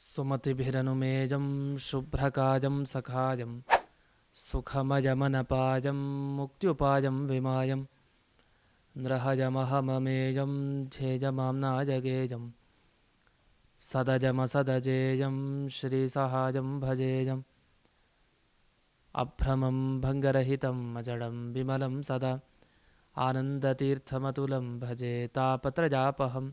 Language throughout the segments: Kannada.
सुमतिभिरनुमेजं शुभ्रकाजं सखाजं सुखमयमनपाजं मुक्त्युपायं विमायं नृहजमहममेजं ध्येजमाम्नाजगेजं सदजमसदजेयं श्रीसहाजं भजेयम् अभ्रमं भङ्गरहितम् अजडं विमलं सदा आनन्दतीर्थमतुलं भजे तापत्रजापहम्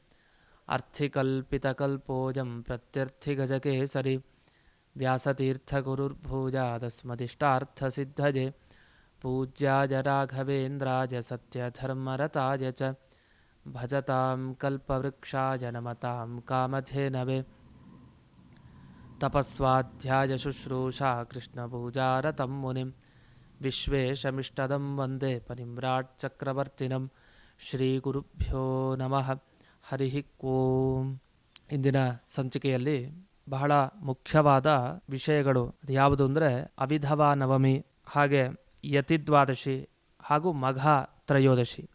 अर्थिकल्पितकल्पोजं प्रत्यर्थिगजके सरि व्यासतीर्थगुरुर्भूजा तस्मदिष्टार्थसिद्धये पूज्याय राघवेन्द्राय सत्यधर्मरताय च, भजतां कल्पवृक्षाय नमतां कामधेनवे तपस्वाध्यायशुश्रूषा कृष्णपूजारतं मुनिं, विश्वेशमिष्टदं वंदे परिम्राट्चक्रवर्तिनं श्रीगुरुभ्यो नमः। ಹರಿ ಓಂ ಇಂದಿನ ಸಂಚಿಕೆಯಲ್ಲಿ ಬಹಳ ಮುಖ್ಯವಾದ ವಿಷಯಗಳು. ಅದು ಯಾವುದು ಅಂದರೆ ಅವಿಧವಾ ನವಮಿ, ಹಾಗೆ ಯತಿದ್ವಾದಶಿ ಹಾಗೂ ಮಘ ತ್ರಯೋದಶಿ.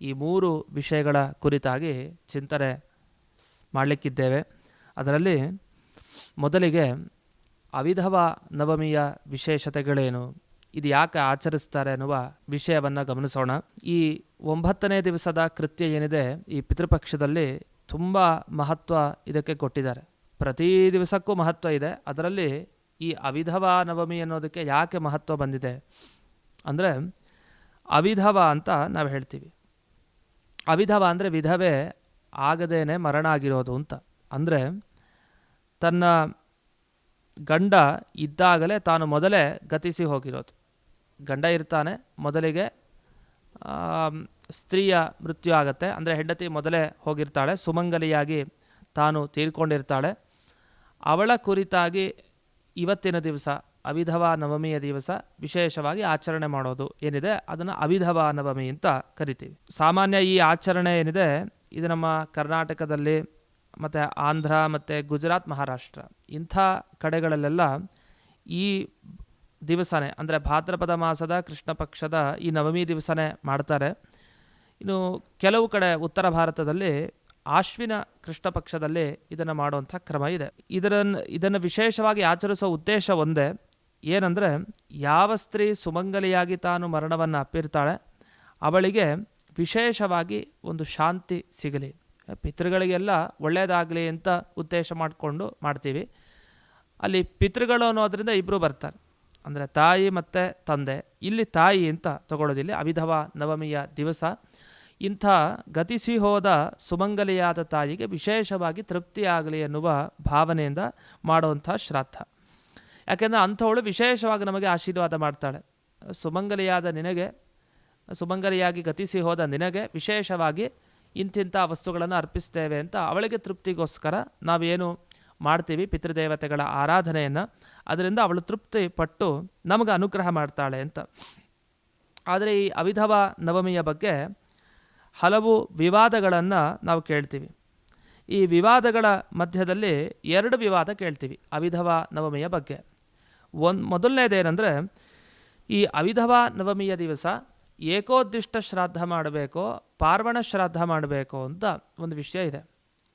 ಈ ಮೂರು ವಿಷಯಗಳ ಕುರಿತಾಗಿ ಚಿಂತನೆ ಮಾಡಲಿಕ್ಕಿದ್ದೇವೆ. ಅದರಲ್ಲಿ ಮೊದಲಿಗೆ ಅವಿಧವ ನವಮಿಯ ವಿಶೇಷತೆಗಳೇನು? ಇದು ಯಾಕೆ ಆಚರಿಸ್ತಾರೆ ಅನ್ನುವ ವಿಷಯವನ್ನು ಗಮನಿಸೋಣ. ಈ ಒಂಬತ್ತನೇ ದಿವಸದ ಕೃತ್ಯ ಏನಿದೆ, ಈ ಪಿತೃಪಕ್ಷದಲ್ಲಿ ತುಂಬ ಮಹತ್ವ ಇದಕ್ಕೆ ಕೊಟ್ಟಿದ್ದಾರೆ. ಪ್ರತಿ ದಿವಸಕ್ಕೂ ಮಹತ್ವ ಇದೆ. ಅದರಲ್ಲಿ ಈ ಅವಿಧವ ನವಮಿ ಅನ್ನೋದಕ್ಕೆ ಯಾಕೆ ಮಹತ್ವ ಬಂದಿದೆ? ಅಂದರೆ ಅವಿಧವ ಅಂತ ನಾವು ಹೇಳ್ತೀವಿ. ಅವಿಧವ ಅಂದರೆ ವಿಧವೆ ಆಗದೇನೆ ಮರಣ ಆಗಿರೋದು ಅಂತ. ಅಂದರೆ ತನ್ನ ಗಂಡ ಇದ್ದಾಗಲೇ ತಾನು ಮೊದಲೇ ಗತಿಸಿ ಹೋಗಿರೋದು. ಗಂಡ ಇರ್ತಾನೆ, ಮೊದಲಿಗೆ ಸ್ತ್ರೀಯ ಮೃತ್ಯು ಆಗತ್ತೆ. ಅಂದರೆ ಹೆಂಡತಿ ಮೊದಲೇ ಹೋಗಿರ್ತಾಳೆ, ಸುಮಂಗಲಿಯಾಗಿ ತಾನು ತೀರ್ಕೊಂಡಿರ್ತಾಳೆ. ಅವಳ ಕುರಿತಾಗಿ ಇವತ್ತಿನ ದಿವಸ, ಅವಿಧವ ನವಮಿಯ ದಿವಸ ವಿಶೇಷವಾಗಿ ಆಚರಣೆ ಮಾಡೋದು ಏನಿದೆ, ಅದನ್ನು ಅವಿಧವ ನವಮಿ ಅಂತ ಕರಿತೀವಿ. ಸಾಮಾನ್ಯ ಈ ಆಚರಣೆ ಏನಿದೆ, ಇದು ನಮ್ಮ ಕರ್ನಾಟಕದಲ್ಲಿ, ಮತ್ತು ಆಂಧ್ರ, ಮತ್ತು ಗುಜರಾತ್, ಮಹಾರಾಷ್ಟ್ರ, ಇಂಥ ಕಡೆಗಳಲ್ಲೆಲ್ಲ ಈ ದಿವಸನೇ, ಅಂದರೆ ಭಾದ್ರಪದ ಮಾಸದ ಕೃಷ್ಣ ಪಕ್ಷದ ಈ ನವಮಿ ದಿವಸನೇ ಮಾಡ್ತಾರೆ. ಇನ್ನು ಕೆಲವು ಕಡೆ ಉತ್ತರ ಭಾರತದಲ್ಲಿ ಆಶ್ವಿನ ಕೃಷ್ಣ ಪಕ್ಷದಲ್ಲಿ ಇದನ್ನು ಮಾಡುವಂಥ ಕ್ರಮ ಇದೆ. ಇದರನ್ನು ಇದನ್ನು ವಿಶೇಷವಾಗಿ ಆಚರಿಸೋ ಉದ್ದೇಶ ಒಂದೇ, ಏನಂದರೆ ಯಾವ ಸ್ತ್ರೀ ಸುಮಂಗಲಿಯಾಗಿ ತಾನು ಮರಣವನ್ನು ಅಪ್ಪಿರ್ತಾಳೆ, ಅವಳಿಗೆ ವಿಶೇಷವಾಗಿ ಒಂದು ಶಾಂತಿ ಸಿಗಲಿ. ಪಿತೃಗಳಿಗೆಲ್ಲ ಒಳ್ಳೆಯದಾಗಲಿ ಅಂತ ಉದ್ದೇಶ ಮಾಡಿಕೊಂಡು ಮಾಡ್ತೀವಿ. ಅಲ್ಲಿ ಪಿತೃಗಳು ಅನ್ನೋದರಿಂದ ಇಬ್ಬರು ಬರ್ತಾರೆ. ಅಂದರೆ ತಾಯಿ ಮತ್ತು ತಂದೆ. ಇಲ್ಲಿ ತಾಯಿ ಅಂತ ತಗೊಳ್ಳೋದಿಲ್ಲ ಅವಿಧವ ನವಮಿಯ ದಿವಸ. ಇಂಥ ಗತಿಸಿ ಹೋದ ಸುಮಂಗಲಿಯಾದ ತಾಯಿಗೆ ವಿಶೇಷವಾಗಿ ತೃಪ್ತಿಯಾಗಲಿ ಎನ್ನುವ ಭಾವನೆಯಿಂದ ಮಾಡುವಂಥ ಶ್ರಾದ್ದ. ಯಾಕೆಂದರೆ ಅಂಥವಳು ವಿಶೇಷವಾಗಿ ನಮಗೆ ಆಶೀರ್ವಾದ ಮಾಡ್ತಾಳೆ. ಸುಮಂಗಲಿಯಾದ ನಿನಗೆ, ಸುಮಂಗಲಿಯಾಗಿ ಗತಿಸಿ ಹೋದ ನಿನಗೆ ವಿಶೇಷವಾಗಿ ಇಂತಿಂಥ ವಸ್ತುಗಳನ್ನು ಅರ್ಪಿಸ್ತೇವೆ ಅಂತ ಅವಳಿಗೆ ತೃಪ್ತಿಗೋಸ್ಕರ ನಾವೇನು ಮಾಡ್ತೀವಿ? ಪಿತೃದೇವತೆಗಳ ಆರಾಧನೆಯನ್ನು ಅದರಿಂದ ಅವಳು ತೃಪ್ತಿ ಪಟ್ಟು ನಮಗೆ ಅನುಗ್ರಹ ಮಾಡ್ತಾಳೆ ಅಂತ. ಆದರೆ ಈ ಅವಿಧವ ನವಮಿಯ ಬಗ್ಗೆ ಹಲವು ವಿವಾದಗಳನ್ನು ನಾವು ಕೇಳ್ತೀವಿ. ಈ ವಿವಾದಗಳ ಮಧ್ಯದಲ್ಲಿ ಎರಡು ವಿವಾದ ಕೇಳ್ತೀವಿ ಅವಿಧವ ನವಮಿಯ ಬಗ್ಗೆ. ಒಂದು ಮೊದಲನೇದೇನೆಂದರೆ, ಈ ಅವಿಧವ ನವಮಿಯ ದಿವಸ ಏಕೋದ್ದಿಷ್ಟ ಶ್ರಾದ್ದ ಮಾಡಬೇಕೋ, ಪಾರ್ವಣ ಶ್ರಾದ್ದ ಮಾಡಬೇಕೋ ಅಂತ ಒಂದು ವಿಷಯ ಇದೆ.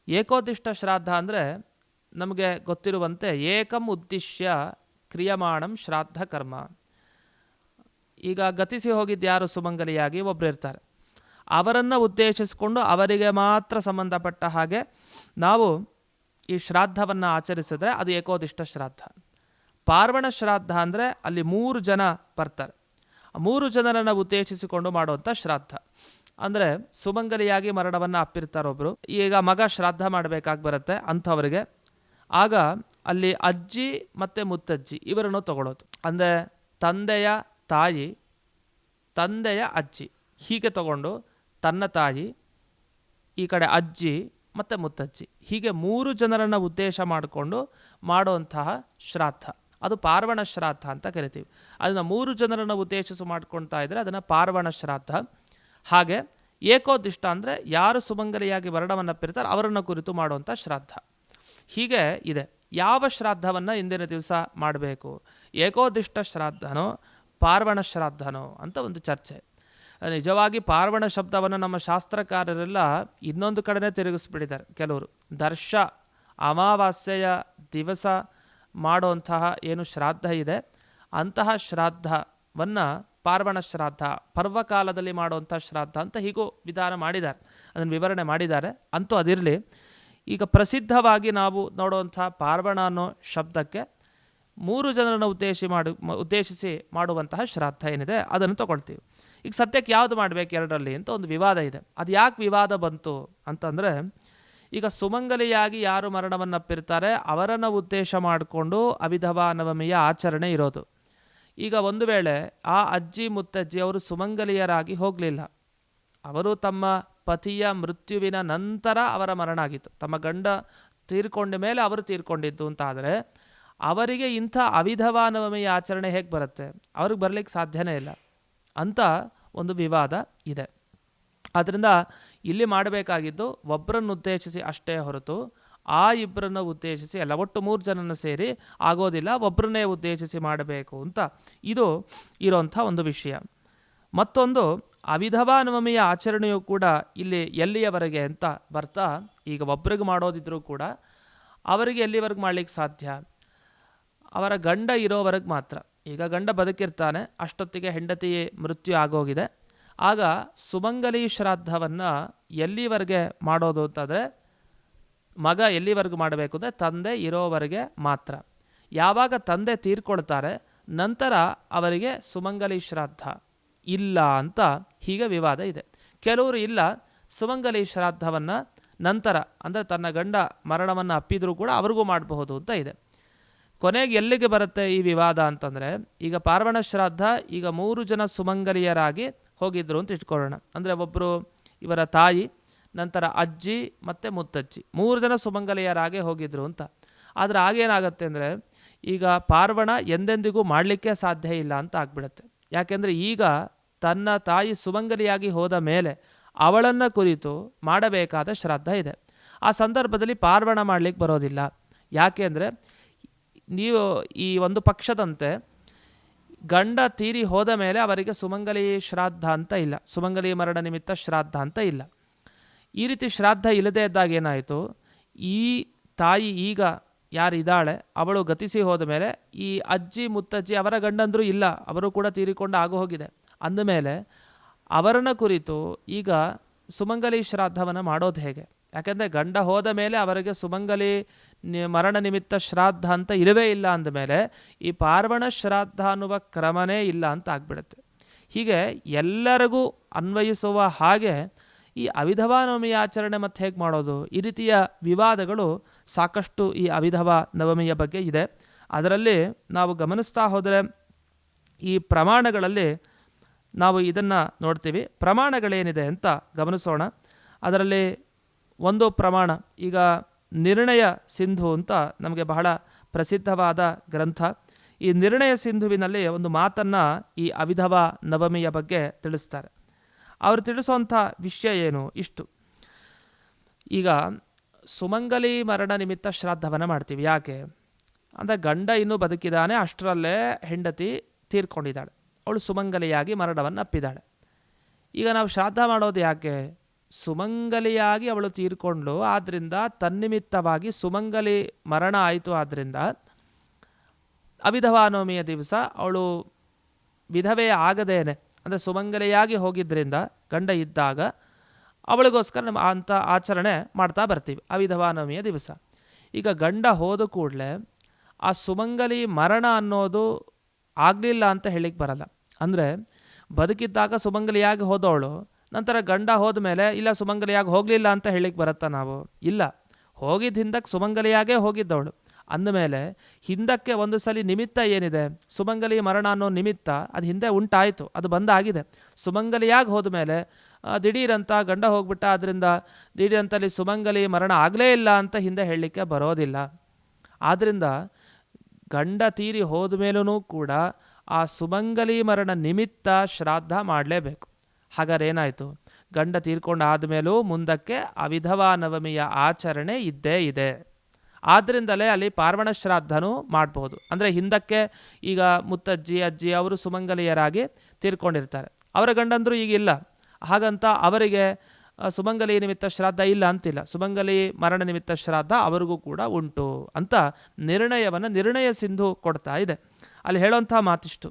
ಏಕೋದಿಷ್ಟ ಶ್ರಾದ್ದ ಅಂದರೆ ನಮಗೆ ಗೊತ್ತಿರುವಂತೆ ಏಕಂ ಉದ್ದಿಶ್ಯ ಕ್ರಿಯಮಾಣಂ ಶ್ರಾದ್ದ ಕರ್ಮ. ಈಗ ಗತಿಸಿ ಹೋಗಿದ್ದು ಯಾರು ಸುಮಂಗಲಿಯಾಗಿ? ಒಬ್ಬರು ಇರ್ತಾರೆ. ಅವರನ್ನು ಉದ್ದೇಶಿಸಿಕೊಂಡು ಅವರಿಗೆ ಮಾತ್ರ ಸಂಬಂಧಪಟ್ಟ ಹಾಗೆ ನಾವು ಈ ಶ್ರಾದ್ದವನ್ನು ಆಚರಿಸಿದ್ರೆ ಅದು ಏಕೋದಿಷ್ಟ ಶ್ರಾದ್ದ ಪಾರ್ವಣ ಶ್ರಾದ್ದ ಅಂದರೆ ಅಲ್ಲಿ ಮೂರು ಜನ ಬರ್ತಾರೆ. ಮೂರು ಜನರನ್ನು ಉದ್ದೇಶಿಸಿಕೊಂಡು ಮಾಡುವಂಥ ಶ್ರಾದ್ದ ಅಂದರೆ ಸುಮಂಗಲಿಯಾಗಿ ಮರಣವನ್ನು ಅಪ್ಪಿರ್ತಾರೊಬ್ಬರು ಈಗ ಮಗ ಶ್ರಾದ್ದ ಮಾಡಬೇಕಾಗಿ ಬರುತ್ತೆ. ಅಂಥವರಿಗೆ ಆಗ ಅಲ್ಲಿ ಅಜ್ಜಿ ಮತ್ತು ಮುತ್ತಜ್ಜಿ ಇವರನ್ನು ತಗೊಳ್ಳೋದು ಅಂದರೆ ತಂದೆಯ ತಾಯಿ, ತಂದೆಯ ಅಜ್ಜಿ ಹೀಗೆ ತಗೊಂಡು ತನ್ನ ತಾಯಿ, ಈ ಕಡೆ ಅಜ್ಜಿ ಮತ್ತು ಮುತ್ತಜ್ಜಿ ಹೀಗೆ ಮೂರು ಜನರನ್ನು ಉದ್ದೇಶ ಮಾಡಿಕೊಂಡು ಮಾಡುವಂತಹ ಶ್ರಾದ್ದ ಅದು ಪಾರ್ವಣ ಶ್ರಾದ್ದ ಅಂತ ಕರಿತೀವಿ. ಅದನ್ನು ಮೂರು ಜನರನ್ನು ಉದ್ದೇಶಿಸಿ ಮಾಡ್ಕೊಳ್ತಾ ಇದ್ದರೆ ಅದನ್ನು ಪಾರ್ವಣ ಶ್ರಾದ್ದ ಹಾಗೆ ಏಕೋದಿಷ್ಟ ಅಂದರೆ ಯಾರು ಸುಮಂಗಲಿಯಾಗಿ ವರ್ಣವನ್ನು ಪಿರ್ತಾರೆ ಅವರನ್ನು ಕುರಿತು ಮಾಡುವಂಥ ಶ್ರಾದ್ದ ಹೀಗೆ ಇದೆ. ಯಾವ ಶ್ರಾದ್ದವನ್ನು ಇಂದಿನ ದಿವಸ ಮಾಡಬೇಕು? ಏಕೋದಿಷ್ಟ ಶ್ರಾದ್ದನೋ, ಪಾರ್ವಣ ಶ್ರಾದ್ದನೋ ಅಂತ ಒಂದು ಚರ್ಚೆ. ನಿಜವಾಗಿ ಪಾರ್ವಣ ಶಬ್ದವನ್ನು ನಮ್ಮ ಶಾಸ್ತ್ರಕಾರರೆಲ್ಲ ಇನ್ನೊಂದು ಕಡೆನೇ ತಿರುಗಿಸ್ಬಿಟ್ಟಿದ್ದಾರೆ ಕೆಲವರು. ದರ್ಶ, ಅಮಾವಾಸ್ಯೆಯ ದಿವಸ ಮಾಡುವಂತಹ ಏನು ಶ್ರಾದ್ದ ಇದೆ, ಅಂತಹ ಶ್ರಾದ್ದವನ್ನು ಪಾರ್ವಣ ಶ್ರಾದ್ದ, ಪರ್ವಕಾಲದಲ್ಲಿ ಮಾಡುವಂಥ ಶ್ರಾದ್ದ ಅಂತ ಹೀಗೂ ವಿಧಾನ ಮಾಡಿದ್ದಾರೆ. ಅದನ್ನು ವಿವರಣೆ ಮಾಡಿದ್ದಾರೆ. ಅಂತೂ ಅದಿರಲಿ ಈಗ ಪ್ರಸಿದ್ಧವಾಗಿ ನಾವು ನೋಡುವಂಥ ಪಾರ್ವಣ ಅನ್ನೋ ಶಬ್ದಕ್ಕೆ ಮೂರು ಜನರನ್ನು ಉದ್ದೇಶಿ ಮಾಡಿ ಉದ್ದೇಶಿಸಿ ಮಾಡುವಂತಹ ಶ್ರಾದ್ದ ಏನಿದೆ, ಅದನ್ನು ತಗೊಳ್ತೀವಿ. ಈಗ ಸದ್ಯಕ್ಕೆ ಯಾವುದು ಮಾಡಬೇಕು ಎರಡರಲ್ಲಿ ಅಂತ ಒಂದು ವಿವಾದ ಇದೆ. ಅದು ಯಾಕೆ ವಿವಾದ ಬಂತು ಅಂತಂದರೆ, ಈಗ ಸುಮಂಗಲಿಯಾಗಿ ಯಾರು ಮರಣವನ್ನಪ್ಪಿರ್ತಾರೆ ಅವರನ್ನು ಉದ್ದೇಶ ಮಾಡಿಕೊಂಡು ಅವಿಧವಾ ನವಮಿಯ ಆಚರಣೆ ಇರೋದು. ಈಗ ಒಂದು ವೇಳೆ ಆ ಅಜ್ಜಿ ಮುತ್ತಜ್ಜಿ ಅವರು ಸುಮಂಗಲಿಯರಾಗಿ ಹೋಗಲಿಲ್ಲ, ಅವರು ತಮ್ಮ ಪತಿಯ ಮೃತ್ಯುವಿನ ನಂತರ ಅವರ ಮರಣ ಆಗಿತ್ತು ತಮ್ಮ ಗಂಡ ತೀರ್ಕೊಂಡ ಮೇಲೆ ಅವರು ತೀರ್ಕೊಂಡಿದ್ದು ಅಂತ ಆದರೆ ಅವರಿಗೆ ಇಂಥ ಅವಿಧವಾನವಮೆಯ ಆಚರಣೆ ಹೇಗೆ ಬರುತ್ತೆ? ಅವ್ರಿಗೆ ಬರಲಿಕ್ಕೆ ಸಾಧ್ಯನೇ ಇಲ್ಲ ಅಂತ ಒಂದು ವಿವಾದ ಇದೆ. ಆದ್ದರಿಂದ ಇಲ್ಲಿ ಮಾಡಬೇಕಾಗಿದ್ದು ಒಬ್ಬರನ್ನು ಉದ್ದೇಶಿಸಿ ಅಷ್ಟೇ ಹೊರತು ಆ ಇಬ್ಬರನ್ನು ಉದ್ದೇಶಿಸಿ ಅಲ್ಲ, ಒಟ್ಟು ಮೂರು ಜನನ ಸೇರಿ ಆಗೋದಿಲ್ಲ ಒಬ್ಬರನ್ನೇ ಉದ್ದೇಶಿಸಿ ಮಾಡಬೇಕು ಅಂತ ಇದು ಇರೋಂಥ ಒಂದು ವಿಷಯ. ಮತ್ತೊಂದು ಅವಿಧವಾ ನವಮಿಯ ಆಚರಣೆಯು ಕೂಡ ಇಲ್ಲಿ ಎಲ್ಲಿಯವರೆಗೆ ಅಂತ ಬರ್ತಾ ಈಗ ಒಬ್ರಿಗೆ ಮಾಡೋದಿದ್ರೂ ಕೂಡ ಅವರಿಗೆ ಎಲ್ಲಿವರೆಗೆ ಮಾಡಲಿಕ್ಕೆ ಸಾಧ್ಯ? ಅವರ ಗಂಡ ಇರೋವರೆಗೆ ಮಾತ್ರ. ಈಗ ಗಂಡ ಬದುಕಿರ್ತಾನೆ, ಅಷ್ಟೊತ್ತಿಗೆ ಹೆಂಡತಿ ಮೃತ್ಯು ಆಗೋಗಿದೆ. ಆಗ ಸುಮಂಗಲಿ ಶ್ರಾದ್ದವನ್ನು ಎಲ್ಲಿವರೆಗೆ ಮಾಡೋದು ಅಂತಂದರೆ ಮಗ ಎಲ್ಲಿವರೆಗೂ ಮಾಡಬೇಕು ಅಂದರೆ ತಂದೆ ಇರೋವರೆಗೆ ಮಾತ್ರ. ಯಾವಾಗ ತಂದೆ ತೀರ್ಕೊಳ್ತಾರೆ, ನಂತರ ಅವರಿಗೆ ಸುಮಂಗಲಿ ಶ್ರಾದ್ದ. ಇಲ್ಲ ಅಂತ ಹೀಗೆ ವಿವಾದ ಇದೆ. ಕೆಲವರು ಇಲ್ಲ ಸುಮಂಗಲಿ ಶ್ರಾದ್ದವನ್ನು ನಂತರ, ಅಂದರೆ ತನ್ನ ಗಂಡ ಮರಣವನ್ನು ಅಪ್ಪಿದರೂ ಕೂಡ ಅವ್ರಿಗೂ ಮಾಡಬಹುದು ಅಂತ ಇದೆ. ಕೊನೆಗೆ ಎಲ್ಲಿಗೆ ಬರುತ್ತೆ ಈ ವಿವಾದ ಅಂತಂದರೆ, ಈಗ ಪಾರ್ವಣ ಶ್ರಾದ್ದ ಈಗ ಮೂರು ಜನ ಸುಮಂಗಲಿಯರಾಗಿ ಹೋಗಿದ್ರು ಅಂತ ಇಟ್ಕೊಳ್ಳೋಣ. ಅಂದರೆ ಒಬ್ಬರು ಇವರ ತಾಯಿ, ನಂತರ ಅಜ್ಜಿ ಮತ್ತು ಮುತ್ತಜ್ಜಿ. ಮೂರು ಜನ ಸುಮಂಗಲಿಯರಾಗೆ ಹೋಗಿದ್ರು ಅಂತ. ಆದರೆ ಆಗೇನಾಗುತ್ತೆ ಅಂದರೆ, ಈಗ ಪಾರ್ವಣ ಎಂದೆಂದಿಗೂ ಮಾಡಲಿಕ್ಕೆ ಸಾಧ್ಯ ಇಲ್ಲ ಅಂತ ಆಗ್ಬಿಡುತ್ತೆ. ಯಾಕೆಂದರೆ ಈಗ ತನ್ನ ತಾಯಿ ಸುಮಂಗಲಿಯಾಗಿ ಹೋದ ಮೇಲೆ ಅವಳನ್ನು ಕುರಿತು ಮಾಡಬೇಕಾದ ಶ್ರದ್ಧ ಇದೆ. ಆ ಸಂದರ್ಭದಲ್ಲಿ ಪಾರ್ವಣ ಮಾಡಲಿಕ್ಕೆ ಬರೋದಿಲ್ಲ. ಯಾಕೆಂದರೆ ನೀವು ಈ ಒಂದು ಪಕ್ಷದಂತೆ ಗಂಡ ತೀರಿ ಹೋದ ಮೇಲೆ ಅವರಿಗೆ ಸುಮಂಗಲಿ ಶ್ರಾದ್ದ ಅಂತ ಇಲ್ಲ. ಸುಮಂಗಲಿ ಮರಣ ನಿಮಿತ್ತ ಶ್ರಾದ್ದ ಅಂತ ಇಲ್ಲ. ಈ ರೀತಿ ಶ್ರಾದ್ದ ಇಲ್ಲದೇ ಇದ್ದಾಗ ಏನಾಯಿತು? ಈ ತಾಯಿ ಈಗ ಯಾರಿದ್ದಾಳೆ? ಅವಳು ಗತಿಸಿ ಹೋದ ಮೇಲೆ ಈ ಅಜ್ಜಿ, ಮುತ್ತಜ್ಜಿ ಅವರ ಗಂಡಂದರೂ ಇಲ್ಲ. ಅವರು ಕೂಡ ತೀರಿಕೊಂಡು ಆಗು ಹೋಗಿದೆ ಅಂದಮೇಲೆ ಅವರನ್ನ ಕುರಿತು ಈಗ ಸುಮಂಗಲಿ ಶ್ರಾದ್ದವನ್ನು ಮಾಡೋದು ಹೇಗೆ? ಯಾಕೆಂದರೆ ಗಂಡ ಹೋದ ಮೇಲೆ ಅವರಿಗೆ ಸುಮಂಗಲಿ ಮರಣ ನಿಮಿತ್ತ ಶ್ರಾದ್ದ ಅಂತ ಇಲ್ಲವೇ ಇಲ್ಲ ಅಂದಮೇಲೆ ಈ ಪಾರ್ವಣ ಶ್ರಾದ್ದ ಅನ್ನುವ ಕ್ರಮನೇ ಇಲ್ಲ ಅಂತ ಆಗ್ಬಿಡುತ್ತೆ. ಹೀಗೆ ಎಲ್ಲರಿಗೂ ಅನ್ವಯಿಸುವ ಹಾಗೆ ಈ ಅವಿಧವ ನವಮಿಯ ಆಚರಣೆ ಮತ್ತೆ ಹೇಗೆ ಮಾಡೋದು? ಈ ರೀತಿಯ ವಿವಾದಗಳು ಸಾಕಷ್ಟು ಈ ಅವಿಧವ ನವಮಿಯ ಬಗ್ಗೆ ಇದೆ. ಅದರಲ್ಲಿ ನಾವು ಗಮನಿಸ್ತಾ ಹೋದರೆ ಈ ಪ್ರಮಾಣಗಳಲ್ಲಿ ನಾವು ಇದನ್ನು ನೋಡ್ತೀವಿ. ಪ್ರಮಾಣಗಳೇನಿದೆ ಅಂತ ಗಮನಿಸೋಣ. ಅದರಲ್ಲಿ ಒಂದು ಪ್ರಮಾಣ, ಈಗ ನಿರ್ಣಯ ಸಿಂಧು ಅಂತ ನಮಗೆ ಬಹಳ ಪ್ರಸಿದ್ಧವಾದ ಗ್ರಂಥ. ಈ ನಿರ್ಣಯ ಸಿಂಧುವಿನಲ್ಲಿ ಒಂದು ಮಾತನ್ನು ಈ ಅವಿಧವ ನವಮಿಯ ಬಗ್ಗೆ ತಿಳಿಸ್ತಾರೆ. ಅವರು ತಿಳಿಸುವಂಥ ವಿಷಯ ಏನು? ಇಷ್ಟು. ಈಗ ಸುಮಂಗಲಿ ಮರಣ ನಿಮಿತ್ತ ಶ್ರಾದ್ದವನ್ನು ಮಾಡ್ತೀವಿ. ಯಾಕೆ? ಅಂದರೆ ಗಂಡ ಇನ್ನೂ ಬದುಕಿದ್ದಾನೆ ಅಷ್ಟರಲ್ಲೇ ಹೆಂಡತಿ ತೀರ್ಕೊಂಡಿದ್ದಾಳೆ. ಅವಳು ಸುಮಂಗಲಿಯಾಗಿ ಮರಣವನ್ನು ಅಪ್ಪಿದ್ದಾಳೆ ಈಗ ನಾವು ಶ್ರಾದ್ದ ಮಾಡೋದು ಯಾಕೆ? ಸುಮಂಗಲಿಯಾಗಿ ಅವಳು ತೀರ್ಕೊಂಡ್ಳು ಆದ್ದರಿಂದ ತನ್ನಿಮಿತ್ತವಾಗಿ ಸುಮಂಗಲಿ ಮರಣ ಆಯಿತು ಆದ್ದರಿಂದ ಅವಿಧವಾನವಮಿಯ ದಿವಸ ಅವಳು ವಿಧವೆ ಆಗದೇನೆ. ಅಂದರೆ ಸುಮಂಗಲಿಯಾಗಿ ಹೋಗಿದ್ದರಿಂದ ಗಂಡ ಇದ್ದಾಗ ಅವಳಿಗೋಸ್ಕರ ನಮ್ಮ ಅಂಥ ಆಚರಣೆ ಮಾಡ್ತಾ ಬರ್ತೀವಿ ಅವಿಧವಾನವಮಿಯ ದಿವಸ. ಈಗ ಗಂಡ ಹೋದ ಕೂಡಲೇ ಆ ಸುಮಂಗಲಿ ಮರಣ ಅನ್ನೋದು ಆಗಲಿಲ್ಲ ಅಂತ ಹೇಳಿಕ್ಕೆ ಬರಲ್ಲ. ಅಂದರೆ ಬದುಕಿದ್ದಾಗ ಸುಮಂಗಲಿಯಾಗಿ ಹೋದವಳು, ನಂತರ ಗಂಡ ಹೋದ ಮೇಲೆ ಇಲ್ಲ ಸುಮಂಗಲಿಯಾಗಿ ಹೋಗಲಿಲ್ಲ ಅಂತ ಹೇಳಿಕ್ಕೆ ಬರುತ್ತಾ ನಾವು? ಇಲ್ಲ. ಹೋಗಿದ್ದ ಹಿಂದಕ್ಕೆ ಸುಮಂಗಲಿಯಾಗೇ ಹೋಗಿದ್ದವಳು. ಅಂದಮೇಲೆ ಹಿಂದಕ್ಕೆ ಒಂದು ಸಲ ನಿಮಿತ್ತ ಏನಿದೆ? ಸುಮಂಗಲಿ ಮರಣ ಅನ್ನೋ ನಿಮಿತ್ತ ಅದು ಹಿಂದೆ ಉಂಟಾಯಿತು, ಅದು ಬಂದಾಗಿದೆ. ಸುಮಂಗಲಿಯಾಗಿ ಹೋದ ಮೇಲೆ ದಿಢೀರಂತ ಗಂಡ ಹೋಗ್ಬಿಟ್ಟ ಅದರಿಂದ ದಿಢೀರಂತಲ್ಲಿ ಸುಮಂಗಲಿ ಮರಣ ಆಗಲೇ ಇಲ್ಲ ಅಂತ ಹಿಂದೆ ಹೇಳಲಿಕ್ಕೆ ಬರೋದಿಲ್ಲ. ಆದ್ದರಿಂದ ಗಂಡ ತೀರಿ ಹೋದ ಮೇಲೂ ಕೂಡ ಆ ಸುಮಂಗಲಿ ಮರಣ ನಿಮಿತ್ತ ಶ್ರಾದ್ದ ಮಾಡಲೇಬೇಕು. ಹಾಗಾದ್ರೆ ಏನಾಯಿತು ಗಂಡ ತೀರ್ಕೊಂಡು ಆದಮೇಲೂ ಮುಂದಕ್ಕೆ ಅವಿಧವಾ ನವಮಿಯ ಆಚರಣೆ ಇದ್ದೇ ಇದೆ. ಆದ್ದರಿಂದಲೇ ಅಲ್ಲಿ ಪಾರ್ವಣ ಶ್ರಾದ್ದನೂ ಮಾಡಬಹುದು ಅಂದರೆ ಹಿಂದಕ್ಕೆ ಈಗ ಮುತ್ತಜ್ಜಿ, ಅಜ್ಜಿ ಅವರು ಸುಮಂಗಲಿಯರಾಗಿ ತೀರ್ಕೊಂಡಿರ್ತಾರೆ. ಅವರ ಗಂಡಂದರು ಈಗ ಇಲ್ಲ. ಹಾಗಂತ ಅವರಿಗೆ ಸುಮಂಗಲಿ ನಿಮಿತ್ತ ಶ್ರಾದ್ದ ಇಲ್ಲ ಅಂತಿಲ್ಲ. ಸುಮಂಗಲಿ ಮರಣ ನಿಮಿತ್ತ ಶ್ರಾದ್ದ ಅವರಿಗೂ ಕೂಡ ಉಂಟು ಅಂತ ನಿರ್ಣಯವನ್ನು ನಿರ್ಣಯ ಸಿಂಧು ಕೊಡ್ತಾ ಇದೆ. ಅಲ್ಲಿ ಹೇಳೋಂಥ ಮಾತಿಷ್ಟು.